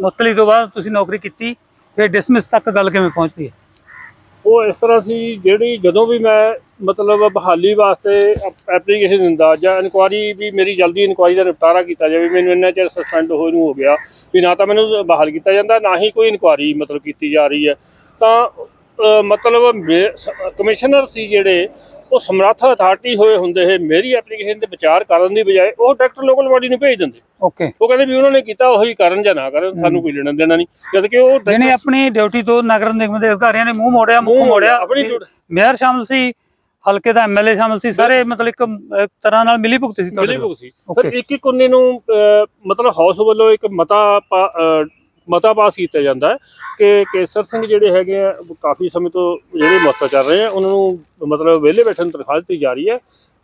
ਮੁਸਤਲੀ ਤੋਂ ਬਾਅਦ ਤੁਸੀਂ ਨੌਕਰੀ ਕੀਤੀ ਫਿਰ ਡਿਸਮਿਸ ਤੱਕ ਗੱਲ ਕਿਵੇਂ ਪਹੁੰਚਦੀ ਹੈ? ਉਹ ਇਸ ਤਰ੍ਹਾਂ ਸੀ ਜਿਹੜੀ ਜਦੋਂ ਵੀ ਮੈਂ ਮਤਲਬ ਬਹਾਲੀ ਵਾਸਤੇ ਐਪਲੀਕੇਸ਼ਨ ਦਿੰਦਾ ਜਾਂ ਇਨਕੁਆਰੀ ਵੀ ਮੇਰੀ ਜਲਦੀ ਇਨਕੁਆਰੀ ਦਾ ਨਿਪਟਾਰਾ ਕੀਤਾ ਜਾਵੇ ਮੈਨੂੰ ਇੰਨਾ ਚਿਰ ਸਸਪੈਂਡ ਹੋਏ ਨੂੰ ਹੋ ਗਿਆ ਵੀ ਨਾ ਤਾਂ ਮੈਨੂੰ ਬਹਾਲ ਕੀਤਾ ਜਾਂਦਾ ਨਾ ਹੀ ਕੋਈ ਇਨਕੁਆਰੀ ਮਤਲਬ ਕੀਤੀ ਜਾ ਰਹੀ ਹੈ। ਤਾਂ ਮਤਲਬ ਕਮਿਸ਼ਨਰ ਸੀ ਜਿਹੜੇ ਉਹ ਸਮਰੱਥ ਅਥਾਰਟੀ ਹੋਏ ਹੁੰਦੇ ਹੈ ਮੇਰੀ ਐਪਲੀਕੇਸ਼ਨ ਤੇ ਵਿਚਾਰ ਕਰਨ ਦੀ ਬਜਾਏ ਉਹ ਡਾਇਰੈਕਟਰ ਲੋਕਲ ਬਾਡੀ ਨੂੰ ਭੇਜ ਦਿੰਦੇ। ਓਕੇ ਉਹ ਕਹਿੰਦੇ ਵੀ ਉਹਨਾਂ ਨੇ ਕੀਤਾ ਉਹੀ ਕਰਨ ਜਾਂ ਨਾ ਕਰਨ ਸਾਨੂੰ ਕੋਈ ਲੈਣਾ ਦੇਣਾ ਨਹੀਂ। ਜਦ ਕਿ ਉਹ ਜਿਹਨੇ ਆਪਣੀ ਡਿਊਟੀ ਤੋਂ ਨਗਰ ਨਿਗਮ ਦੇ ਅਧਿਕਾਰੀਆਂ ਨੇ ਮੂੰਹ ਮੋੜਿਆ ਮੂੰਹ ਮੋੜਿਆ ਆਪਣੀ ਮੇਅਰ ਸ਼ਾਮਲ ਸੀ ਹਲਕੇ ਦਾ ਐਮਐਲਏ ਸ਼ਾਮਲ ਸੀ ਸਾਰੇ ਮਤਲਬ ਇੱਕ ਤਰ੍ਹਾਂ ਨਾਲ ਮਿਲੀ ਭੁਗਤ ਸੀ ਤੁਹਾਡੇ ਮਿਲੀ। ਭੁਗਤ ਸੀ. ਫਿਰ ਇੱਕ ਇੱਕ ਉਨੀ ਨੂੰ ਮਤਲਬ ਹਾਊਸ ਵੱਲੋਂ ਇੱਕ ਮਤਾ ਮਤਾ ਪਾਸ ਕੀਤਾ ਜਾਂਦਾ ਹੈ ਕਿ ਕੇਸਰ ਸਿੰਘ ਜਿਹੜੇ ਹੈਗੇ ਆ ਕਾਫੀ ਸਮੇਂ ਤੋਂ ਜਿਹੜੇ ਮਸਤਾ ਚੱਲ ਰਹੇ ਆ ਉਹਨਾਂ ਨੂੰ ਮਤਲਬ ਵਿਹਲੇ ਬੈਠਣ ਤਨਖਾਹ ਦਿੱਤੀ ਜਾ ਰਹੀ ਹੈ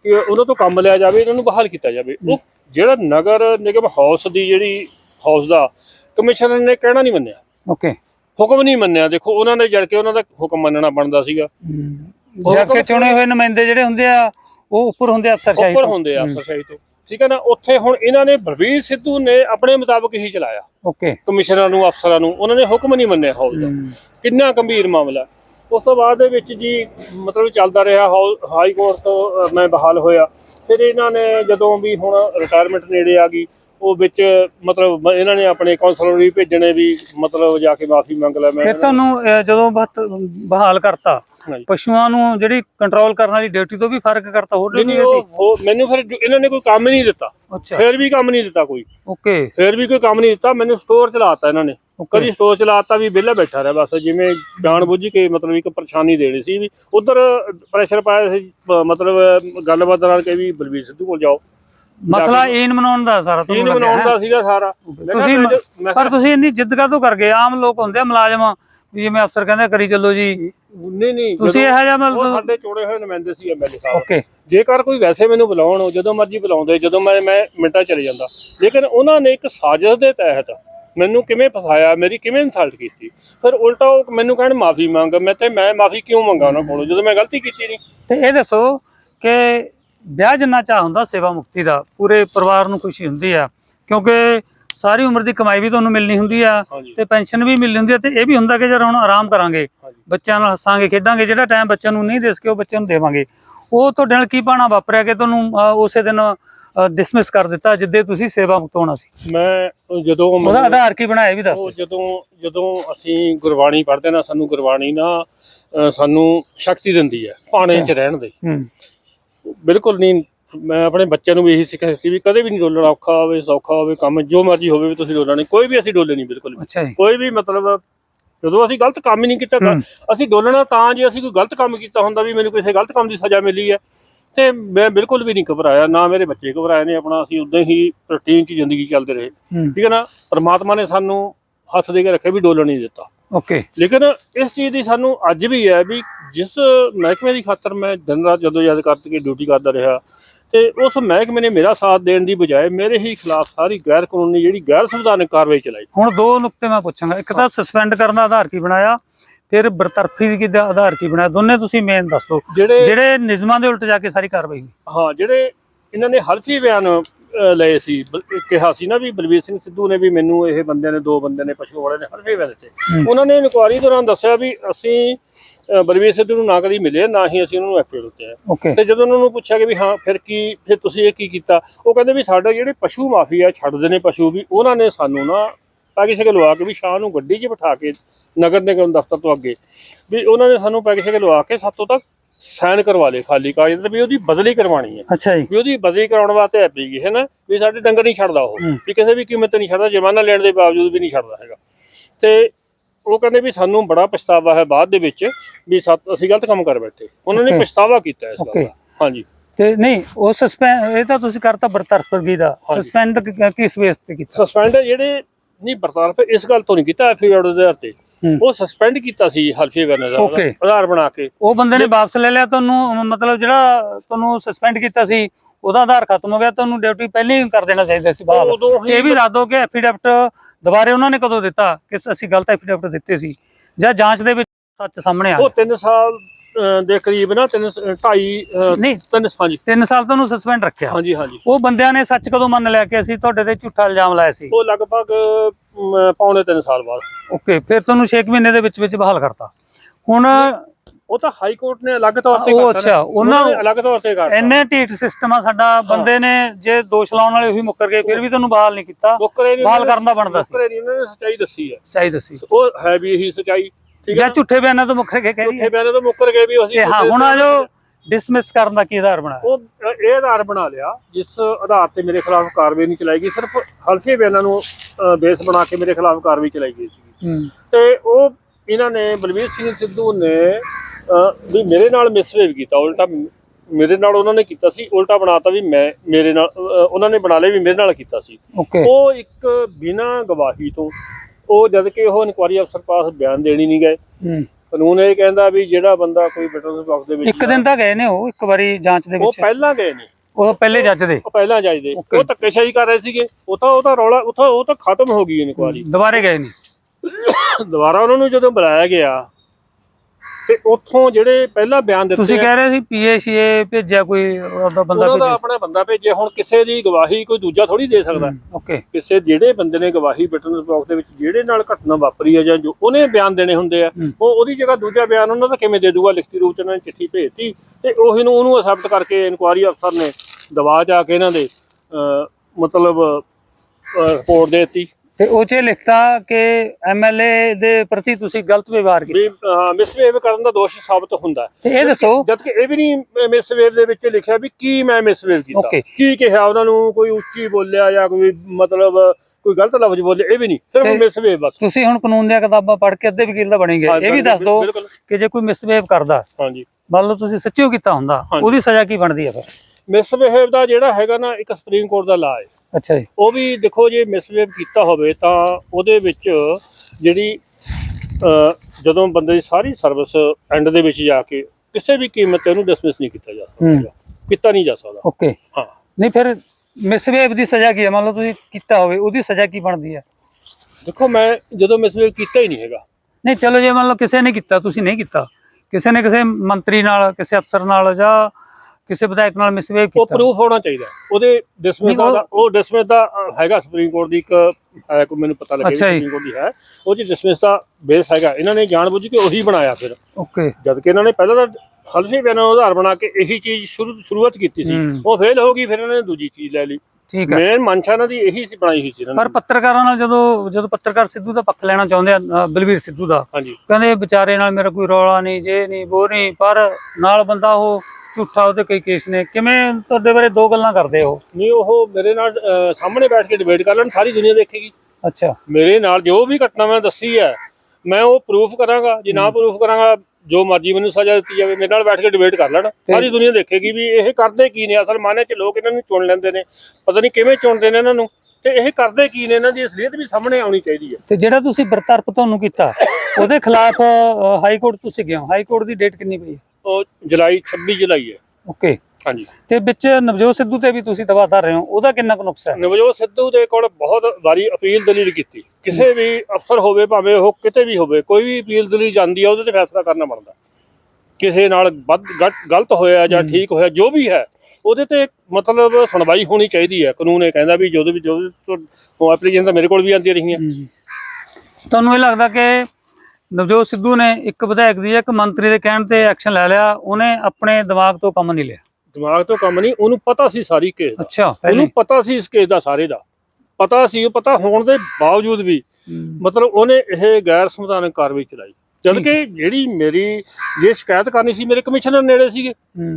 ਕਿ ਉਹਨਾਂ ਤੋਂ ਕੰਮ ਲਿਆ ਜਾਵੇ ਇਹਨਾਂ ਨੂੰ ਬਹਾਲ ਕੀਤਾ ਜਾਵੇ। ਉਹ ਜਿਹੜਾ ਨਗਰ ਨਿਗਮ ਹਾਊਸ ਦੀ ਜਿਹੜੀ ਹਾਊਸ ਦਾ ਕਮਿਸ਼ਨਰ ਨੇ ਕਹਿਣਾ ਨਹੀਂ ਮੰਨਿਆ। ਓਕੇ। ਹੁਕਮ ਨਹੀਂ ਮੰਨਿਆ। ਦੇਖੋ ਉਹਨਾਂ ਨੇ ਜੜ ਕੇ ਉਹਨਾਂ ਦਾ ਹੁਕਮ ਮੰਨਣਾ ਬਣਦਾ ਸੀਗਾ। ਹਮ। ਜਾ ਕੇ ਚੁਣੇ ਹੋਏ ਨੁਮਾਇੰਦੇ ਜਿਹੜੇ ਹੁੰਦੇ ਆ ਉਹ ਉੱਪਰ ਹੁੰਦੇ ਅਫਸਰਸ਼ਾਹੀ ਉੱਪਰ ਤੋਂ। ਹੁੰਦੇ ਆ ਅਫਸਰਸ਼ਾਹੀ ਤੋਂ। ਠੀਕ ਹੈ ਨਾ ਉੱਥੇ ਹੁਣ ਇਹਨਾਂ ਨੇ ਬਲਵੀਰ ਸਿੱਧੂ ਨੇ ਆਪਣੇ ਮੁਤਾਬਕ ਹੀ ਚਲਾਇਆ। ਓਕੇ। ਕਮਿਸ਼ਨਰਾਂ ਨੂੰ ਅਫਸਰਾਂ ਨੂੰ ਉਹਨਾਂ ਨੇ ਹੁਕਮ ਨਹੀਂ ਮੰਨਿਆ ਹਾਊਸ ਦਾ। ਕਿੰਨਾ ਗੰਭੀਰ ਮਾਮਲਾ ਉਸ ਤੋਂ ਬਾਅਦ ਦੇ ਵਿੱਚ ਜੀ ਮਤਲਬ ਚੱਲਦਾ ਰਿਹਾ ਹਾਈ ਕੋਰਟ ਤੋਂ ਮੈਂ ਬਹਾਲ ਹੋਇਆ। ਫਿਰ ਇਹਨਾਂ ਨੇ ਜਦੋਂ ਵੀ ਹੁਣ ਰਿਟਾਇਰਮੈਂਟ ਨੇੜੇ ਆ ਗਈ ਉਹ ਵਿੱਚ ਮਤਲਬ ਇਹਨਾਂ ਨੇ ਆਪਣੇ ਕਾਉਂਸਲਰ ਵੀ ਭੇਜਣੇ ਵੀ ਮਤਲਬ ਜਾ ਕੇ ਮਾਫੀ ਮੰਗ ਲੈ ਮੈਂ ਫਿਰ ਤੁਹਾਨੂੰ ਜਦੋਂ ਬਹਾਲ ਕਰਤਾ ਹਾਂਜੀ। ਪਸ਼ੂਆਂ ਨੂੰ ਜਿਹੜੀ ਕੰਟਰੋਲ ਕਰਨ ਵਾਲੀ ਡਿਊਟੀ ਤੋਂ ਵੀ ਫ਼ਰਕ ਕਰਤਾ ਹੋਰ ਨਹੀਂ, ਨਹੀਂ, ਉਹ ਉਹ ਮੈਨੂੰ ਫਿਰ ਜੋ- ਇਹਨਾਂ ਨੇ ਕੋਈ ਕੰਮ ਹੀ ਨਹੀਂ ਦਿੱਤਾ। ਅੱਛਾ। ਫਿਰ ਵੀ ਕੰਮ ਨਹੀਂ ਦਿੱਤਾ ਕੋਈ। ਓਕੇ। ਫਿਰ ਵੀ ਕੋਈ ਕੰਮ ਨਹੀਂ ਦਿੱਤਾ ਮੈਨੂੰ ਸਟੋਰ ਚਲਾਤਾ ਇਹਨਾਂ ਨੇ। ਓਕੇ। ਕਦੀ ਸਟੋਰ ਚਲਾਤਾ ਵੀ ਵਿਹਲਾ ਬੈਠਾ ਰਿਹਾ ਬਸ ਜਿਵੇਂ ਜਾਣ ਬੁੱਝ ਕੇ ਮਤਲਬ ਇੱਕ ਪਰੇਸ਼ਾਨੀ ਦੇਣੀ ਸੀ ਵੀ ਉਧਰ ਪ੍ਰੈਸ਼ਰ ਪਾਇਆ ਸੀ ਮਤਲਬ ਗੱਲਬਾਤ ਨਾਲ ਕਿ ਵੀ ਬਲਬੀਰ ਸਿੱਧੂ ਕੋਲ ਜਾਓ। ਮਸਲਾ ਏਨ ਮਨਾਉਣ ਦਾ ਸਾਰਾ ਇਹਨ ਤੁਹਾਨੂੰ ਬਣਾਉਣ ਲੱਗਿਆ ਦਾ ਸੀਗਾ ਸਾਰਾ। ਮੈਂ ਕਿਹਾ ਤੁਸੀਂ ਮੈਂ ਜੋ- ਮੈਂ ਪਰ ਤੁਸੀਂ ਇੰਨੀ ਜਿੱਦ ਕਾਹਤੋਂ ਕਰ ਗਏ? ਆਮ ਲੋਕ ਹੁੰਦੇ ਆ ਮੁਲਾਜ਼ਮ ਵੀ ਜਿਵੇਂ ਅਫਸਰ ਕਹਿੰਦੇ ਕਰੀ ਚੱਲੋ ਜੀ। ਨਹੀਂ ਨਹੀਂ ਤੁਸੀਂ ਇਹੋ ਜਿਹਾ ਉਹ ਮਤਲਬ ਸਾਡੇ ਚੋੜੇ ਹੋਏ ਨੁਮਾਇੰਦੇ ਸੀ ਐਮਐਲਏ ਸਾਹਿਬ। ਓਕੇ। ਜੇਕਰ ਕੋਈ ਵੈਸੇ ਮੈਨੂੰ ਬੁਲਾਉਣ ਉਹ ਜਦੋਂ ਮਰਜ਼ੀ ਬੁਲਾਉਂਦੇ ਜਦੋਂ ਮੈਂ ਮੈਂ ਮਿੰਟਾਂ ਚਲੇ ਜਾਂਦਾ। ਲੇਕਿਨ ਉਹਨਾਂ ਨੇ ਇੱਕ ਸਾਜ਼ਿਸ਼ ਦੇ ਤਹਿਤ ਮੈਨੂੰ ਕਿਵੇਂ ਫਸਾਇਆ ਮੇਰੀ ਕਿਵੇਂ ਇਨਸਲਟ ਕੀਤੀ? ਫਿਰ ਉਲਟਾ ਉਹ ਮੈਨੂੰ ਕਹਿਣ ਮਾਫੀ ਮੰਗ। ਮੈਂ ਤੇ ਮੈਂ ਮਾਫੀ ਕਿਉਂ ਮੰਗਾ ਉਹਨਾਂ ਕੋਲੋਂ ਜਦੋਂ ਮੈਂ ਗਲਤੀ ਕੀਤੀ ਨਹੀਂ? ਤੇ ਇਹ ਦੱਸੋ ਕਿ ਵਿਆਹ ਜਿੰਨਾ ਚਾਹ ਹੁੰਦਾ ਸੇਵਾ ਮੁਕਤੀ ਦਾ ਪੂਰੇ ਪਰਿਵਾਰ ਨੂੰ ਖੁਸ਼ੀ ਹੁੰਦੀ ਆ। ਕਿਉਂਕਿ ਸਾਰੀ ਉਮਰ ਦੀ ਕਮਾਈ ਵੀ ਤੁਹਾਨੂੰ ਮਿਲਣੀ ਹੁੰਦੀ ਆ ਹਾਂਜੀ। ਤੇ ਪੈਨਸ਼ਨ ਵੀ ਮਿਲਣੀ ਹੁੰਦੀ ਆ ਤੇ ਇਹ ਵੀ ਹੁੰਦਾ ਕਿ ਜਦ ਹੁਣ ਆਰਾਮ ਕਰਾਂਗੇ ਬੱਚਿਆਂ ਨਾਲ ਹੱਸਾਂਗੇ ਖੇਡਾਂਗੇ ਜਿਹੜਾ ਟਾਈਮ ਬੱਚਿਆਂ ਨੂੰ ਨਹੀਂ ਦੇ ਸਕੇ ਉਹ ਬੱਚਿਆਂ ਨੂੰ ਦੇਵਾਂਗੇ। ਉਹ ਤੁਹਾਡੇ ਨਾਲ ਕੀ ਪਾਣਾ ਵਾਪਰਿਆ ਕਿ ਤੁਹਾਨੂੰ ਉਸੇ ਦਿਨ ਡਿਸਮਿਸ ਕਰ ਦਿੱਤਾ ਜਿੱਦੇ ਤੁਸੀਂ ਸੇਵਾ ਮੁਕਤ ਹੋਣਾ ਸੀ? ਮੈਂ ਜਦੋਂ ਉਹਦਾ ਆਧਾਰ ਕੀ ਬਣਾਇਆ ਵੀ ਦੱਸ ਜਦੋਂ ਜਦੋਂ ਅਸੀਂ ਗੁਰਬਾਣੀ ਪੜ੍ਹਦੇ ਨਾ ਸਾਨੂੰ ਗੁਰਬਾਣੀ ਨਾ ਸਾਨੂੰ ਸ਼ਕਤੀ ਦਿੰਦੀ ਹੈ ਪਾਣੇ 'ਚ ਰਹਿਣ ਦੀ। ਬਿਲਕੁਲ ਨਹੀਂ ਮੈਂ ਆਪਣੇ ਬੱਚਿਆਂ ਨੂੰ ਵੀ ਇਹੀ ਸਿੱਖਿਆ ਸੀ ਵੀ ਕਦੇ ਵੀ ਨਹੀਂ ਡੋਲਣਾ ਔਖਾ ਹੋਵੇ ਸੌਖਾ ਹੋਵੇ ਕੰਮ ਜੋ ਮਰਜ਼ੀ ਹੋਵੇ ਵੀ ਤੁਸੀਂ ਡੋਲਣਾ ਨਹੀਂ ਕੋਈ ਵੀ ਅਸੀਂ ਡੋਲੇ ਨਹੀਂ ਬਿਲਕੁਲ ਕੋਈ ਵੀ ਮਤਲਬ ਜਦੋਂ ਅਸੀਂ ਗਲਤ ਕੰਮ ਹੀ ਨਹੀਂ ਕੀਤਾ ਹੂੰ। ਅਸੀਂ ਡੋਲਣਾ ਤਾਂ ਜੇ ਅਸੀਂ ਕੋਈ ਗਲਤ ਕੰਮ ਕੀਤਾ ਹੁੰਦਾ ਵੀ ਮੈਨੂੰ ਕਿਸੇ ਗਲਤ ਕੰਮ ਦੀ ਸਜ਼ਾ ਮਿਲੀ ਹੈ ਤੇ ਮੈਂ ਬਿਲਕੁਲ ਵੀ ਨਹੀਂ ਘਬਰਾਇਆ ਨਾ ਮੇਰੇ ਬੱਚੇ ਘਬਰਾਏ ਨੇ ਆਪਣਾ ਅਸੀਂ ਉਦਾਂ ਹੀ ਰੁਟੀਨ 'ਚ ਜ਼ਿੰਦਗੀ ਚੱਲਦੇ ਰਹੇ। ਠੀਕ ਹੈ ਨਾ? ਪਰਮਾਤਮਾ ਨੇ ਸਾਨੂੰ ਹੱਥ ਦੇ ਕੇ ਰੱਖਿਆ ਵੀ ਡੋਲਣ ਨਹੀਂ ਦਿੱਤਾ। ਓਕੇ। ਲੇਕਿਨ ਇਸ ਚੀਜ਼ ਦੀ ਸਾਨੂੰ ਅੱਜ ਵੀ ਹੈ ਵੀ ਜਿਸ ਮਹਿਕਮੇ ਦੀ ਖਾਤਰ ਮੈਂ ਦਿਨ ਰਾਤ ਜਦੋਂ ਯਾਦ ਕਰਕੇ ਡਿਊਟੀ ਕਰਦਾ ਰਿਹਾ ਤੇ ਉਸ ਮਹਿਕਮੇ ਨੇ ਮੇਰਾ ਸਾਥ ਦੇਣ ਦੀ ਬਜਾਏ ਮੇਰੇ ਹੀ ਖਿਲਾਫ ਸਾਰੀ ਗੈਰ ਕਾਨੂੰਨੀ ਜਿਹੜੀ ਗੈਰ ਸੰਵਿਧਾਨਕ ਕਾਰਵਾਈ ਚਲਾਈ। ਹੁਣ ਦੋ ਨੁਕਤੇ ਮੈਂ ਪੁੱਛਾਂਗਾ ਇੱਕ ਤਾਂ ਸਸਪੈਂਡ ਕਰਨ ਦਾ ਆਧਾਰ ਕੀ ਬਣਾਇਆ ਫਿਰ ਬਰਤਰਫੀ ਦਾ ਆਧਾਰ ਕੀ ਬਣਾਇਆ ਦੋਨੇ ਤੁਸੀਂ ਮੇਨ ਦੱਸ ਦਿਓ। ਜਿਹੜੇ ਜਿਹੜੇ ਨਿਯਮਾਂ ਦੇ ਉਲਟ ਜਾ ਕੇ ਸਾਰੀ ਕਾਰਵਾਈ ਹਾਂ ਜਿਹੜੇ ਇਹਨਾਂ ਨੇ ਹਲਫੀ ਬਿਆਨ ਲਏ ਸੀ। ਬਲ- ਕਿਹਾ ਸੀ ਨਾ ਵੀ ਬਲਵੀਰ ਸਿੰਘ ਸਿੱਧੂ ਨੇ ਵੀ ਮੈਨੂੰ ਇਹ ਬੰਦਿਆਂ ਨੇ ਦੋ ਬੰਦੇ ਨੇ ਪਸ਼ੂ ਵਾਲੇ ਨੇ ਹਲਫੀ ਬਿਆਨ ਦਿੱਤੇ। ਉਹਨਾਂ ਨੇ ਇਨਕੁਆਰੀ ਦੌਰਾਨ ਦੱਸਿਆ ਵੀ ਅਸੀਂ ਅ, ਬਲਵੀਰ ਸਿੱਧੂ ਨੂੰ ਨਾ ਕਦੀ ਮਿਲੇ ਨਾ ਹੀ ਅਸੀਂ ਉਹਨਾਂ ਨੂੰ ਐਫਏ ਦਿੱਤੇ ਆ ਓਕੇ ਤੇ ਜਦੋਂ ਉਹਨਾਂ ਨੂੰ ਪੁੱਛਿਆ ਕਿ ਵੀ ਹਾਂ ਫਿਰ ਕੀ ਫਿਰ ਤੁਸੀਂ ਇਹ ਕੀ ਕੀਤਾ? ਉਹ ਕਹਿੰਦੇ ਵੀ ਸਾਡੇ ਜਿਹੜੇ ਪਸ਼ੂ ਮਾਫੀਆ ਛੱਡਦੇ ਨੇ ਪਸ਼ੂ ਵੀ ਉਹਨਾਂ ਨੇ ਸਾਨੂੰ ਨਾ ਪੈਕਿੰਗ ਸ਼ਕੇ ਲਵਾ ਕੇ ਵੀ ਸ਼ਾਹ ਨੂੰ ਗੱਡੀ 'ਚ ਬਿਠਾ ਕੇ ਨਗਰ ਨਿਗਮ ਦਫ਼ਤਰ ਤੋਂ ਅੱਗੇ। ਵੀ ਉਹਨਾਂ ਨੇ ਸਾਨੂੰ ਪੈਕਿੰਗ ਸ਼ਕੇ ਲਵਾ ਕੇ ਸਾਤੋਂ ਤੱਕ ਸਾਈਨ ਕਰਵਾ ਲਏ ਖਾਲੀ ਕਾਗਜ਼ ਤੇ ਵੀ ਉਹਦੀ ਬਦਲੀ ਕਰਵਾਣੀ ਹੈ ਅੱਛਾ ਜੀ ਵੀ ਉਹਦੀ ਬਦਲੀ ਕਰਾਉਣ ਵਾਸਤੇ ਐਪਲੀਕੇਸ਼ਨ ਹੈ ਵੀ ਸਾਡੇ ਡੰਗਰ ਨਹੀਂ ਛੱਡਦਾ ਉਹ। ਵੀ ਕਿਸੇ ਵੀ ਕੀਮਤ ਤੇ ਨਹੀਂ ਛੱਡਦਾ ਜੁਰਮਾਨਾ ਲੈਣ ਦੇ ਬਾਵਜੂਦ ਵੀ ਨਹੀਂ ਛੱਡਦਾ ਹੈਗਾ ਤੇ ਉਹ ਕਹਿੰਦੇ ਵੀ ਸਾਨੂੰ ਬੜਾ ਪਛਤਾਵਾ ਹੈ ਬਾਅਦ ਦੇ ਵਿੱਚ ਵੀ ਸੱਤ ਅਸੀਂ ਗਲਤ ਕੰਮ ਕਰ ਬੈਠੇ ਉਹਨਾਂ ਨੇ. ਪਛਤਾਵਾ ਕੀਤਾ ਇਸ ਗੱਲ. ਦਾ ਹਾਂਜੀ ਤੇ ਨਹੀਂ ਉਹ ਸਸਪੈਂਡ ਇਹ ਤਾਂ ਤੁਸੀਂ ਕਰਤਾ ਬਰਤਰਫਗੀ ਦਾ। ਸਸਪੈਂਡ ਕਿਸ ਬੇਸ ਤੇ ਕੀਤਾ ਸਸਪੈਂਡ ਜਿਹੜੇ ਨਹੀਂ ਬਰਤਾਰਫ ਇਸ ਗੱਲ ਤੋਂ ਨਹੀਂ ਕੀਤਾ ਐਫਆਈਆਰ ਦੇ ਆਧਾਰ ਤੇ। ਉਹ ਸਸਪੈਂਡ ਕੀਤਾ ਸੀ ਹਲਫੇ ਵੈਨ ਦਾ. ਆਧਾਰ ਬਣਾ ਕੇ। ਉਹ ਬੰਦੇ ਨੇ ਵਾਪਸ ਲੈ ਲਿਆ ਤੁਹਾਨੂੰ ਮਤਲਬ ਜਿਹੜਾ ਤੁਹਾਨੂੰ ਸਸਪੈਂਡ ਕੀਤਾ ਸੀ ਉਹਦਾ ਆਧਾਰ ਖਤਮ ਹੋ ਗਿਆ ਤੁਹਾਨੂੰ ਡਿਊਟੀ ਪਹਿਲਾਂ ਹੀ ਕਰ ਦੇਣਾ ਚਾਹੀਦਾ ਸੀ ਹੀ ਇਹ ਵੀ ਦੱਸ ਦਿਓ ਕਿ ਐਫੀਡੈਵਿਟ ਦੁਬਾਰੇ ਉਹਨਾਂ ਨੇ ਕਦੋਂ ਦਿੱਤਾ ਕਿ ਅਸੀਂ ਗਲਤ ਐਫੀਡੈਵਿਟ ਦਿੱਤੇ ਸੀ ਜਾਂ ਜਾਂਚ ਦੇ ਵਿੱਚ ਸੱਚ ਸਾਹਮਣੇ ਆ ਉਹ 3 ਸਾਲ ਦੇ ਕਰੀਬ ਨਾ 3 2.5 ਨਹੀਂ। 3 ਹਾਂਜੀ। 3 ਸਾਲ ਤੁਹਾਨੂੰ ਸਸਪੈਂਡ ਰੱਖਿਆ। ਹਾਂਜੀ ਹਾਂਜੀ। ਉਹ ਬੰਦਿਆਂ ਨੇ ਸੱਚ ਕਦੋਂ ਮੰਨ ਲਿਆ ਕਿ ਅਸੀਂ ਤੁਹਾਡੇ ਤੇ ਝੂਠਾ ਇਲਜ਼ਾਮ ਲਾਇਆ ਸੀ? ਉਹ ਲਗਭਗ ਪੌਣੇ 3 ਸਾਲ ਬਾਅਦ। ਓਕੇ ਫਿਰ ਤੁਹਾਨੂੰ 6 ਮਹੀਨੇ ਦੇ ਵਿੱਚ ਵਿੱਚ ਬਹਾਲ ਕਰਤਾ। ਹੁਣ ਉਹ ਤਾਂ ਹਾਈ ਕੋਰਟ ਨੇ ਅਲੱਗ ਤੌਰ ਤੇ ਉਹ ਅੱਛਾ। ਉਹਨਾਂ- ਨੇ ਅਲੱਗ ਤੌਰ ਤੇ ਕਰਤਾ। ਇੰਨੇ ਢੀਠ ਸਿਸਟਮ ਆ ਸਾਡਾ ਬੰਦੇ ਨੇ ਜੇ ਦੋਸ਼ ਲਾਉਣ ਵਾਲੇ ਉਹੀ ਮੁੱਕਰ ਗਏ ਫਿਰ ਵੀ ਤੁਹਾਨੂੰ ਬਹਾਲ ਨਹੀਂ ਕੀਤਾ। ਬਹਾਲ ਕਰਨ ਦਾ ਬਣਦਾ ਸੀ। ਮੁੱਕਰੇ ਨਹੀਂ ਉਹਨਾਂ ਨੇ ਸੱਚਾਈ ਦੱਸੀ ਹੈ। ਸਹੀ ਦੱਸੀ। ਉਹ ਹੈ ਵੀ ਇਹੀ ਸੱਚਾਈ। ਜਾਂ ਝੂਠੇ ਬਿਆਨਾਂ ਤੋਂ ਮੁੱਕਰ ਕੇ ਕਹਿ ਰਹੀ ਝੂਠੇ ਬਿਆਨਾਂ ਤੋਂ ਮੁੱਕਰ ਗਏ ਵੀ ਅਸੀਂ ਹਾਂ ਹੁਣ ਆ ਜੋ ਡਿਸਮਿਸ ਕਰਨ ਦਾ ਕੀ ਆਧਾਰ ਬਣਾਇਆ? ਉਹ ਇਹ ਆਧਾਰ ਬਣਾ ਲਿਆ ਜਿਸ ਆਧਾਰ ਤੇ ਮੇਰੇ ਖਿਲਾਫ ਕਾਰਵਾਈ ਨਹੀਂ ਚਲਾਈ ਗਈ ਸਿਰਫ ਹਲਫੇ ਬਿਆਨਾਂ ਨੂੰ ਅ, ਬੇਸ ਬਣਾ ਕੇ ਮੇਰੇ ਖਿਲਾਫ ਕਾਰਵਾਈ ਚਲਾਈ ਗਈ ਸੀ ਹੂੰ। ਤੇ ਉਹ ਇਹਨਾਂ ਨੇ ਬਲਵੀਰ ਸਿੰਘ ਸਿੱਧੂ ਨੇ ਵੀ ਮੇਰੇ ਨਾਲ ਮਿਸਬਿਹੇਵ ਕੀਤਾ ਉਲਟਾ ਮ- ਮੇਰੇ ਨਾਲ ਉਹਨਾਂ ਨੇ ਕੀਤਾ ਸੀ ਉਲਟਾ ਬਣਾਤਾ ਵੀ ਮੈਂ ਮੇਰੇ ਨਾਲ ਅ, ਉਹਨਾਂ ਨੇ ਬਣਾ ਲਿਆ ਵੀ ਮੇਰੇ ਨਾਲ ਕੀਤਾ ਸੀ। ਓਕੇ ਉਹ ਇੱਕ ਬਿਨਾਂ ਗਵਾਹੀ ਤੋਂ ਉਹ ਜਦ ਕਿ ਉਹ ਇਨਕੁਆਰੀ ਅਫਸਰ ਪਾਸ ਬਿਆਨ ਦੇਣੀ ਨਹੀਂ ਗਏ। ਕਾਨੂੰਨ ਇਹ ਕਹਿੰਦਾ ਵੀ ਜਿਹੜਾ ਬੰਦਾ ਕੋਈ ਵਿਟਨਸ ਬਾਕਸ ਦੇ ਵਿੱਚ ਇੱਕ ਦਿਨ ਤਾਂ ਗਏ ਨੇ ਉਹ ਇੱਕ ਵਾਰੀ ਜਾਂਚ ਦੇ ਉਹ ਵਿੱਚ। ਪਹਿਲਾਂ ਗਏ ਨੇ। ਉਹ ਪਹਿਲੇ ਜੱਜ ਦੇ। ਉਹ ਪਹਿਲਾਂ ਜੱਜ ਦੇ. ਉਹ ਧੱਕੇਸ਼ਾਹੀ ਕਰ ਰਹੇ ਸੀਗੇ। ਉਹ ਤਾਂ ਉਹ ਤਾਂ ਰੌਲਾ ਉਹ ਤਾਂ ਉਹ ਤਾਂ ਖਤਮ ਹੋ ਗਈ ਇਨਕੁਆਰੀ। ਦੁਬਾਰੇ ਗਏ ਨਹੀਂ ਦੁਬਾਰਾ ਉਹਨਾਂ ਨੂੰ ਜਦੋਂ ਬੁਲਾਇਆ ਗਿਆ ਤੇ ਉੱਥੋਂ ਜਿਹੜੇ ਪਹਿਲਾਂ ਬਿਆਨ ਦਿੱਤੇ ਤੁਸੀਂ ਕਹਿ ਰਹੇ ਸੀ ਪੀਏਸੀਏ ਭੇਜਿਆ ਕੋਈ ਉਹਦਾ ਬੰਦਾ ਉਹਨਾਂ ਦਾ ਭੇਜਿਆ? ਆਪਣਾ ਬੰਦਾ ਭੇਜਿਆ ਹੁਣ ਕਿਸੇ ਦੀ ਗਵਾਹੀ ਕੋਈ ਦੂਜਾ ਥੋੜੀ ਦੇ ਸਕਦਾ। ਓਕੇ। ਕਿਸੇ ਜਿਹੜੇ ਬੰਦੇ ਨੇ ਗਵਾਹੀ ਬਿਟਨਸ ਬਾਕਸ ਦੇ ਵਿੱਚ ਜਿਹੜੇ ਨਾਲ ਘਟਨਾ ਵਾਪਰੀ ਹੈ ਜਾਂ ਜੋ ਉਹਨੇ ਬਿਆਨ ਦੇਣੇ ਹੁੰਦੇ ਆ। ਉਹ ਉਹਦੀ ਜਗ੍ਹਾ ਦੂਜਾ ਬਿਆਨ ਉਹਨਾਂ ਦਾ ਕਿਵੇਂ ਦੇ ਦੂਗਾ? ਲਿਖਤੀ ਰੂਪ ਚ ਉਹਨਾਂ ਨੇ ਚਿੱਠੀ ਭੇਜਤੀ ਤੇ ਉਹੀ ਨੂੰ ਉਹਨੂੰ ਅਸੈਪਟ ਕਰਕੇ ਇਨਕੁਆਰੀ ਅਫਸਰ ਨੇ ਦਵਾ ਜਾ ਕੇ ਇਹਨਾਂ ਦੇ ਮਤਲਬ ਰਿਪੋਰਟ ਦੇਤੀ। ਤੇ ਉਹ ਚ ਲਿਖਤਾ ਕਿ ਐਮਐਲਏ ਦੇ ਪ੍ਰਤੀ ਤੁਸੀਂ ਗਲਤ ਵਿਵਹਾਰ ਕੀਤਾ ਵੀ ਮਿਸਬਿਹੇਵ ਕਰਨ ਦਾ ਦੋਸ਼ ਸਾਬਤ ਹੁੰਦਾ ਹੈ। ਤੇ ਇਹ ਦੱਸੋ ਜਦ ਕਿ ਇਹ ਵੀ ਨਹੀਂ ਮਿਸਬਿਹੇਵ ਦੇ ਵਿੱਚ ਲਿਖਿਆ ਵੀ ਕੀ ਮੈਂ ਮਿਸਬਿਹੇਵ ਕੀਤਾ. ਕੀ ਕਿਹਾ ਉਹਨਾਂ ਨੂੰ ਕੋਈ ਉੱਚੀ ਬੋਲਿਆ ਜਾਂ ਕੋਈ ਮਤਲਬ ਕੋਈ ਗਲਤ ਲਫ਼ਜ਼ ਬੋਲੇ ਇਹ ਵੀ ਨਹੀਂ ਸਿਰਫ ਮਿਸਬਿਹੇਵ ਬਸ ਤੁਸੀਂ ਹੁਣ ਕਾਨੂੰਨ ਦੀਆਂ ਕਿਤਾਬਾਂ ਪੜ੍ਹ ਕੇ ਅੱਧੇ ਵਕੀਲ ਦਾ ਬਣੇਗੇ ਹਾਂ, ਇਹ ਵੀ ਦੱਸ ਦਿਓ ਬਿਲਕੁਲ। ਕਿ ਜੇ ਕੋਈ ਮਿਸਬਿਹੇਵ ਕਰਦਾ ਹਾਂਜੀ ਮੰਨ ਲਓ ਤੁਸੀਂ ਸੱਚੀਓ ਕੀਤਾ ਹੁੰਦਾ ਹਾਂਜੀ। ਉਹਦੀ ਸਜ਼ਾ ਕੀ ਬਣਦੀ ਹੈ ਫਿਰ ਮਿਸਬਿਹੇਵ ਦਾ ਜਿਹੜਾ ਹੈਗਾ ਨਾ ਇੱਕ ਸੁਪਰੀਮ ਕੋਰਟ ਦਾ ਲਾ ਹੈ। ਅੱਛਾ ਜੀ। ਉਹ ਵੀ ਦੇਖੋ ਜੇ ਮਿਸਬਿਹੇਵ ਕੀਤਾ ਹੋਵੇ ਤਾਂ ਉਹਦੇ ਵਿੱਚ ਜਿਹੜੀ ਜਦੋਂ ਬੰਦੇ ਦੀ ਸਾਰੀ ਸਰਵਿਸ ਐਂਡ ਦੇ ਵਿੱਚ ਜਾ ਕੇ ਕਿਸੇ ਵੀ ਕੀਮਤ ਤੇ ਉਹਨੂੰ ਡਿਸਮਿਸ ਨਹੀਂ ਕੀਤਾ ਜਾ। ਸਕਦਾ। ਕੀਤਾ ਨਹੀਂ ਜਾ ਸਕਦਾ। ਓਕੇ। ਹਾਂ। ਨਹੀਂ ਫਿਰ ਮਿਸਬਿਹੇਵ ਦੀ ਸਜ਼ਾ ਕੀ ਹੈ? ਮੰਨ ਲਓ ਤੁਸੀਂ ਕੀਤਾ ਹੋਵੇ ਉਹਦੀ ਸਜ਼ਾ ਕੀ ਬਣਦੀ ਹੈ? ਦੇਖੋ ਮੈਂ ਜਦੋਂ ਮਿਸਬਿਹੇਵ ਕੀਤਾ ਹੀ ਨਹੀਂ ਹੈਗਾ। ਨਹੀਂ ਚਲੋ ਜੇ ਮੰਨ ਲਓ ਕਿਸੇ ਨੇ ਕੀਤਾ ਤੁਸੀਂ ਨਹੀਂ ਕੀਤਾ। ਕਿਸੇ ਨੇ ਕਿਸੇ ਮੰਤਰੀ ਨਾਲ ਕਿਸੇ ਅਫਸਰ ਨਾਲ ਜਾਂ ਕਿਸੇ ਵਿਧਾਇਕ ਨਾਲ ਮਿਸਬਿਹੇਵ ਉਹ ਕੀਤਾ। ਪ੍ਰੂਫ ਹੋਣਾ ਚਾਹੀਦਾ ਉਹਦੇ ਡਿਸਮਿਸ ਉਹ- ਦਾ ਉਹ ਡਿਸਮਿਸ ਦਾ ਹੈਗਾ ਸੁਪਰੀਮ ਕੋਰਟ ਦੀ ਇੱਕ ਹੈ ਕੋਈ ਮੈਨੂੰ ਪਤਾ ਲੱਗਿਆ। ਸੁਪਰੀਮ ਕੋਰਟ ਦੀ ਹੈ। ਉਹ ਜੀ ਡਿਸਮਿਸ ਦਾ ਬੇਸ ਹੈਗਾ। ਇਹਨਾਂ ਨੇ ਜਾਣਬੁੱਝ ਕੇ ਉਹੀ ਬਣਾਇਆ ਫਿਰ। ਓਕੇ। ਜਦ ਕਿ ਇਹਨਾਂ ਨੇ ਪਹਿਲਾਂ ਤਾਂ ਹਲਫੀ ਬਿਆਨਾਂ ਆਧਾਰ ਬਣਾ ਕੇ ਇਹੀ ਚੀਜ਼ ਸ਼ੁਰੂ ਸ਼ੁਰੂਆਤ ਕੀਤੀ ਸੀ। ਉਹ ਫੇਲ ਹੋ ਗਈ ਫਿਰ ਇਹਨਾਂ ਨੇ ਦੂਜੀ ਚੀਜ਼ ਲੈ ਲਈ। ਠੀਕ ਹੈ। ਮੇਨ ਮਨਸ਼ਾ ਇਹਨਾਂ ਦੀ ਇਹੀ ਸੀ ਬਣਾਈ ਹੋਈ ਸੀ ਇਹਨਾਂ ਪਰ ਪੱਤਰਕਾਰਾਂ ਨਾਲ ਜਦੋਂ ਜਦੋਂ ਪੱਤਰਕਾਰ ਸਿੱਧੂ ਦਾ ਪੱਖ ਲੈਣਾ ਚਾਹੁੰਦੇ ਆ ਅ, ਬਲਵੀਰ ਸਿੱਧੂ ਦਾ ਹਾਂਜੀ। ਕਹਿੰਦੇ ਵਿਚਾਰੇ ਨਾਲ ਮੇਰਾ ਕੋਈ ਰੌਲਾ ਨਹੀਂ ਜੇ ਨਹੀਂ ਉਹ ਨਹੀਂ ਪਰ ਨਾਲ ਬੰਦਾ ਉਹ ਝੂਠਾ ਉਹਦੇ ਕਈ ਕੇਸ ਨੇ। ਕਿਵੇਂ ਤੁਹਾਡੇ ਬਾਰੇ ਦੋ ਗੱਲਾਂ ਕਰਦੇ ਹੋ? ਨਹੀਂ ਉਹ ਮੇਰੇ ਨਾਲ ਸਾਹਮਣੇ ਬੈਠ ਕੇ ਡਿਬੇਟ ਕਰ ਲੈਣ ਸਾਰੀ ਦੁਨੀਆ ਦੇਖੇਗੀ। ਅੱਛਾ। ਮੇਰੇ ਨਾਲ ਜੋ ਵੀ ਘਟਨਾ ਮੈਂ ਦੱਸੀ ਹੈ ਮੈਂ ਉਹ ਪ੍ਰੂਫ ਕਰਾਂਗਾ ਜੇ ਨਾ ਪ੍ਰੂਫ ਕਰਾਂਗਾ ਜੋ ਮਰਜ਼ੀ ਮੈਨੂੰ ਸਜ਼ਾ ਦਿੱਤੀ ਜਾਵੇ ਮੇਰੇ ਨਾਲ ਬੈਠ ਕੇ ਡਿਬੇਟ ਕਰ ਲੈਣ। ਸਾਰੀ ਦੁਨੀਆ ਦੇਖੇਗੀ ਵੀ ਇਹ ਕਰਦੇ ਕੀ ਨੇ ਅਸਲ ਮਾਨੇ ਚ ਲੋਕ ਇਹਨਾਂ ਨੂੰ ਚੁਣ ਲੈਂਦੇ ਨੇ। ਪਤਾ ਨਹੀਂ ਕਿਵੇਂ ਚੁਣਦੇ ਨੇ ਇਹਨਾਂ ਨੂੰ। ਤੇ ਇਹ ਕਰਦੇ ਕੀ ਨੇ ਇਹਨਾਂ ਦੀ ਅਸਲੀਅਤ ਵੀ ਸਾਹਮਣੇ ਆਉਣੀ ਚਾਹੀਦੀ ਹੈ। ਤੇ ਜਿਹੜਾ ਤੁਸੀਂ ਬਰਤਰਫ ਤੁਹਾਨੂੰ ਕੀਤਾ ਉਹਦੇ ਖਿਲਾਫ ਹਾਈ ਕੋਰਟ ਤੁਸੀਂ ਗਏ ਹੋ। ਹਾਈ ਕੋਰਟ ਦੀ ਡੇਟ ਕਿੰਨੀ ਪਈ ਹੈ? ਉਹ ਜੁਲਾਈ 26 ਜੁਲਾਈ ਹੈ। ਓਕੇ। ਹਾਂਜੀ। ਤੇ ਵਿੱਚ ਨਵਜੋਤ ਸਿੱਧੂ ਤੇ ਵੀ ਤੁਸੀਂ ਦਵਾ ਧਰ ਰਹੇ ਹੋ ਉਹਦਾ ਕਿੰਨਾ ਕੁ ਨੁਕਸ ਹੈ? ਨਵਜੋਤ ਸਿੱਧੂ ਦੇ ਕੋਲ ਬਹੁਤ ਵਾਰੀ ਅਪੀਲ ਦਲੀਲ ਕੀਤੀ। ਕਿਸੇ ਵੀ ਅਫਸਰ ਹੋਵੇ ਭਾਵੇਂ ਉਹ ਕਿਤੇ ਵੀ ਹੋਵੇ ਕੋਈ ਵੀ ਅਪੀਲ ਦਲੀਲ ਜਾਂਦੀ ਆ ਉਹਦੇ ਤੇ ਫੈਸਲਾ ਕਰਨਾ ਬਣਦਾ। ਕਿਸੇ ਨਾਲ ਵੱਧ ਗਲਤ- ਹੋਇਆ ਜਾਂ ਠੀਕ ਹੋਇਆ ਜੋ ਵੀ ਹੈ ਉਹਦੇ ਤੇ ਮਤਲਬ ਸੁਣਵਾਈ ਹੋਣੀ ਚਾਹੀਦੀ ਹੈ। ਕਾਨੂੰਨ ਇਹ ਕਹਿੰਦਾ ਵੀ ਜਦੋਂ ਵੀ ਜੋ ਉਹ ਐਪਲੀਕੇਸ਼ਨ ਤਾਂ ਮੇਰੇ ਕੋਲ ਵੀ ਆਉਂਦੀਆਂ ਰਹੀਆਂ। ਤੁਹਾਨੂੰ ਇਹ ਲੱਗਦਾ ਕਿ ਨਵਜੋਤ ਸਿੱਧੂ ਨੇ ਇੱਕ ਵਿਧਾਇਕ ਦੀ ਇੱਕ ਮੰਤਰੀ ਦੇ ਕਹਿਣ ਤੇ ਐਕਸ਼ਨ ਲੈ ਲਿਆ ਉਹਨੇ ਆਪਣੇ ਦਿਮਾਗ ਤੋਂ ਕੰਮ ਨਹੀਂ ਲਿਆ। ਦਿਮਾਗ ਤੋਂ ਕੰਮ ਨਹੀਂ ਉਹਨੂੰ ਪਤਾ ਸੀ ਸਾਰੀ ਕੇਸ ਦਾ। ਅੱਛਾ ਉਹਨੂੰ ਪਤਾ ਸੀ ਇਸ ਕੇਸ ਦਾ ਸਾਰੇ ਦਾ। ਪਤਾ ਸੀ ਉਹ ਪਤਾ ਹੋਣ ਦੇ ਬਾਵਜੂਦ ਵੀ ਮਤਲਬ ਉਹਨੇ ਇਹ ਗੈਰ ਸੰਵਿਧਾਨਕ ਕਾਰਵਾਈ ਚਲਾਈ। ਜਦ ਠੀਕ ਕਿ ਜਿਹੜੀ ਮੇਰੀ ਜੇ ਸ਼ਿਕਾਇਤ ਕਰਨੀ ਸੀ ਮੇਰੇ ਕਮਿਸ਼ਨਰ ਨੇੜੇ ਸੀਗੇ।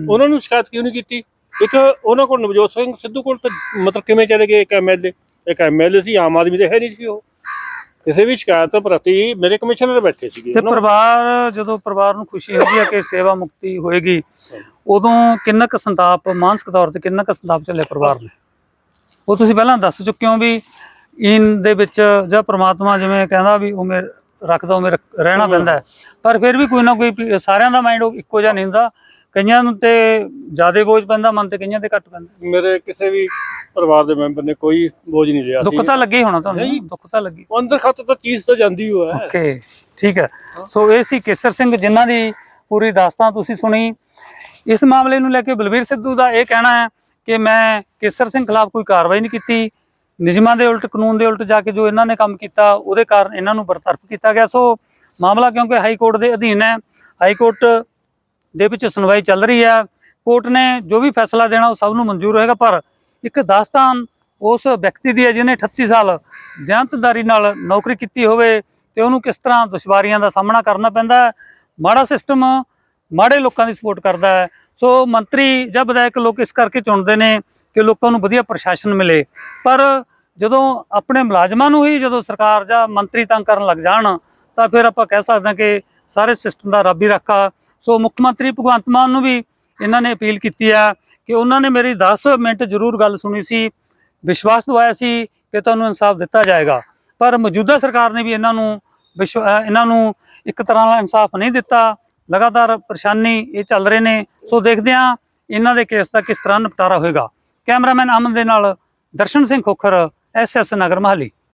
ਉਹਨਾਂ ਨੂੰ ਸ਼ਿਕਾਇਤ ਕਿਉਂ ਨਹੀਂ ਕੀਤੀ? ਇੱਕ ਉਹਨਾਂ ਕੋਲ ਨਵਜੋਤ ਸਿੰਘ ਸਿੱਧੂ ਕੋਲ ਤਾਂ ਮਤਲਬ ਕਿਵੇਂ ਚਲੇ ਗਏ ਇੱਕ ਐਮਐਲਏ ਇੱਕ ਐਮਐਲਏ ਸੀ ਆਮ ਆਦਮੀ ਦੇ ਹੈ ਨਹੀਂ ਸੀ ਉਹ। ਕਿਸੇ ਵੀ ਸ਼ਿਕਾਇਤ ਪ੍ਰਤੀ ਮੇਰੇ ਕਮਿਸ਼ਨਰ ਬੈਠੇ ਸੀਗੇ ਤੇ ਪਰਿਵਾਰ ਜਦੋਂ ਪਰਿਵਾਰ ਨੂੰ ਖੁਸ਼ੀ ਹੁੰਦੀ ਹੈ ਕਿ ਸੇਵਾ ਮੁਕਤੀ ਹੋਏਗੀ ਉਦੋਂ ਕਿੰਨਾ ਕੁ ਸੰਤਾਪ ਮਾਨਸਿਕ ਤੌਰ ਤੇ ਕਿੰਨਾ ਕੁ ਸੰਤਾਪ ਚੱਲੇ ਪਰਿਵਾਰ ਨੇ? ਉਹ ਤੁਸੀਂ ਪਹਿਲਾਂ ਦੱਸ ਚੁੱਕੇ ਹੋ ਵੀ ਇਨ ਦੇ ਵਿੱਚ ਜਾਂ ਪ੍ਰਮਾਤਮਾ ਜਿਵੇਂ ਕਹਿੰਦਾ ਵੀ ਉਹ ਮੇਰੇ ਰੱਖਦਾ ਉਵੇਂ ਰੱਖ- ਰਹਿਣਾ ਪੈਂਦਾ। ਪਰ ਫਿਰ ਵੀ ਕੋਈ ਨਾ ਕੋਈ ਸਾਰਿਆਂ ਦਾ ਮਾਈਂਡ ਇੱਕੋ ਜਿਹਾ ਨਹੀਂ ਹੁੰਦਾ। ਕਈਆਂ ਨੂੰ ਤੇ ਜ਼ਿਆਦਾ ਬੋਝ ਪੈਂਦਾ ਮਨ ਤੇ ਕਈਆਂ ਤੇ ਘੱਟ ਪੈਂਦਾ। ਮੇਰੇ ਕਿਸੇ ਵੀ ਪਰਿਵਾਰ ਦੇ ਮੈਂਬਰ ਨੇ ਕੋਈ ਬੋਝ ਨਹੀਂ ਲਿਆ। ਦੁੱਖ ਤਾਂ ਲੱਗੇ ਹੋਣਾ ਤੁਹਾਨੂੰ। ਦੁੱਖ ਤਾਂ ਲੱਗੇ ਅੰਦਰ ਖਾਤੇ ਤਾਂ ਚੀਜ਼ ਤਾਂ ਜਾਂਦੀ ਹੋ ਹੈ। ਓਕੇ ਠੀਕ ਹੈ। ਸੋ ਇਹ ਸੀ ਕੇਸਰ ਸਿੰਘ ਜਿਨ੍ਹਾਂ ਦੀ ਪੂਰੀ ਦਾਸਤਾਨ ਤੁਸੀਂ ਸੁਣੀ। ਇਸ ਮਾਮਲੇ ਨੂੰ ਲੈ ਕੇ ਬਲਵੀਰ ਸਿੱਧੂ ਦਾ ਇਹ ਕਹਿਣਾ ਹੈ ਕਿ ਮੈਂ ਕੇਸਰ ਸਿੰਘ ਖਿਲਾਫ ਕੋਈ ਕਾਰਵਾਈ ਨਹੀਂ ਕੀਤੀ। ਨਿਯਮਾਂ ਦੇ ਉਲਟ ਕਾਨੂੰਨ ਦੇ ਉਲਟ ਜਾ ਕੇ ਜੋ ਇਹਨਾਂ ਨੇ ਕੰਮ ਕੀਤਾ ਉਹਦੇ ਕਾਰਨ ਇਹਨਾਂ ਨੂੰ ਬਰਤਰਫ ਕੀਤਾ ਗਿਆ। ਸੋ ਮਾਮਲਾ ਕਿਉਂਕਿ ਹਾਈ ਕੋਰਟ ਦੇ ਅਧੀਨ ਹੈ। ਹਾਈ ਕੋਰਟ ਦੇ ਵਿੱਚ ਸੁਣਵਾਈ ਚੱਲ ਰਹੀ ਹੈ। ਕੋਰਟ ਨੇ ਜੋ ਵੀ ਫੈਸਲਾ ਦੇਣਾ ਉਹ ਸਭ ਨੂੰ ਮਨਜ਼ੂਰ ਹੋਏਗਾ, ਪਰ ਇੱਕ ਦਾਸਤਾਨ ਉਸ ਵਿਅਕਤੀ ਦੀ ਹੈ ਜਿਹਨੇ 38 ਸਾਲ ਦਿਆਂਤਦਾਰੀ ਨਾਲ ਨੌਕਰੀ ਕੀਤੀ ਹੋਵੇ ਤੇ ਉਹਨੂੰ ਕਿਸ ਤਰ੍ਹਾਂ ਦੁਸ਼ਵਾਰੀਆਂ ਦਾ ਸਾਹਮਣਾ ਕਰਨਾ ਪੈਂਦਾ ਮਾੜਾ ਸਿਸਟਮ ਮਾੜੇ ਲੋਕਾਂ ਦੀ ਸਪੋਰਟ ਕਰਦਾ ਹੈ। ਸੋ ਮੰਤਰੀ ਜਾਂ ਵਿਧਾਇਕ ਲੋਕ ਇਸ ਕਰਕੇ ਚੁਣਦੇ ਨੇ ਕਿ ਲੋਕਾਂ ਨੂੰ ਵਧੀਆ ਪ੍ਰਸ਼ਾਸਨ ਮਿਲੇ। ਪਰ ਜਦੋਂ ਆਪਣੇ ਮੁਲਾਜ਼ਮਾਂ ਨੂੰ ਹੀ ਜਦੋਂ ਸਰਕਾਰ ਜਾਂ ਮੰਤਰੀ ਤੰਗ ਕਰਨ ਲੱਗ ਜਾਣ, ਤਾਂ ਫਿਰ ਆਪਾਂ ਕਹਿ ਸਕਦੇ ਹਾਂ ਕਿ ਸਾਰੇ ਸਿਸਟਮ ਦਾ ਰੱਬ ਹੀ ਰੱਖਾ। ਸੋ ਮੁੱਖ ਮੰਤਰੀ ਭਗਵੰਤ ਮਾਨ ਨੂੰ ਵੀ ਇਹਨਾਂ ਨੇ ਅਪੀਲ ਕੀਤੀ ਹੈ ਕਿ ਉਹਨਾਂ ਨੇ ਮੇਰੀ 10 ਮਿੰਟ ਜ਼ਰੂਰ ਗੱਲ ਸੁਣੀ ਸੀ, ਵਿਸ਼ਵਾਸ ਦਵਾਇਆ ਸੀ ਕਿ ਤੁਹਾਨੂੰ ਇਨਸਾਫ ਦਿੱਤਾ ਜਾਏਗਾ। ਪਰ ਮੌਜੂਦਾ ਸਰਕਾਰ ਨੇ ਵੀ ਇਹਨਾਂ ਨੂੰ ਵਿਸ਼ਵ- ਇਹਨਾਂ ਨੂੰ ਇੱਕ ਤਰ੍ਹਾਂ ਨਾਲ ਇਨਸਾਫ ਨਹੀਂ ਦਿੱਤਾ। ਲਗਾਤਾਰ ਪਰੇਸ਼ਾਨੀ ਇਹ ਚੱਲ ਰਹੇ ਨੇ। ਸੋ ਦੇਖਦੇ ਹਾਂ ਇਹਨਾਂ ਦੇ ਕੇਸ ਦਾ ਕਿਸ ਤਰ੍ਹਾਂ ਨਿਪਟਾਰਾ ਹੋਏਗਾ। ਕੈਮਰਾਮੈਨ ਅਮਨ ਦੇ ਨਾਲ ਦਰਸ਼ਨ ਸਿੰਘ ਖੋਖਰ ਐਸਐਸ ਨਗਰ ਮਹਾਲੀ।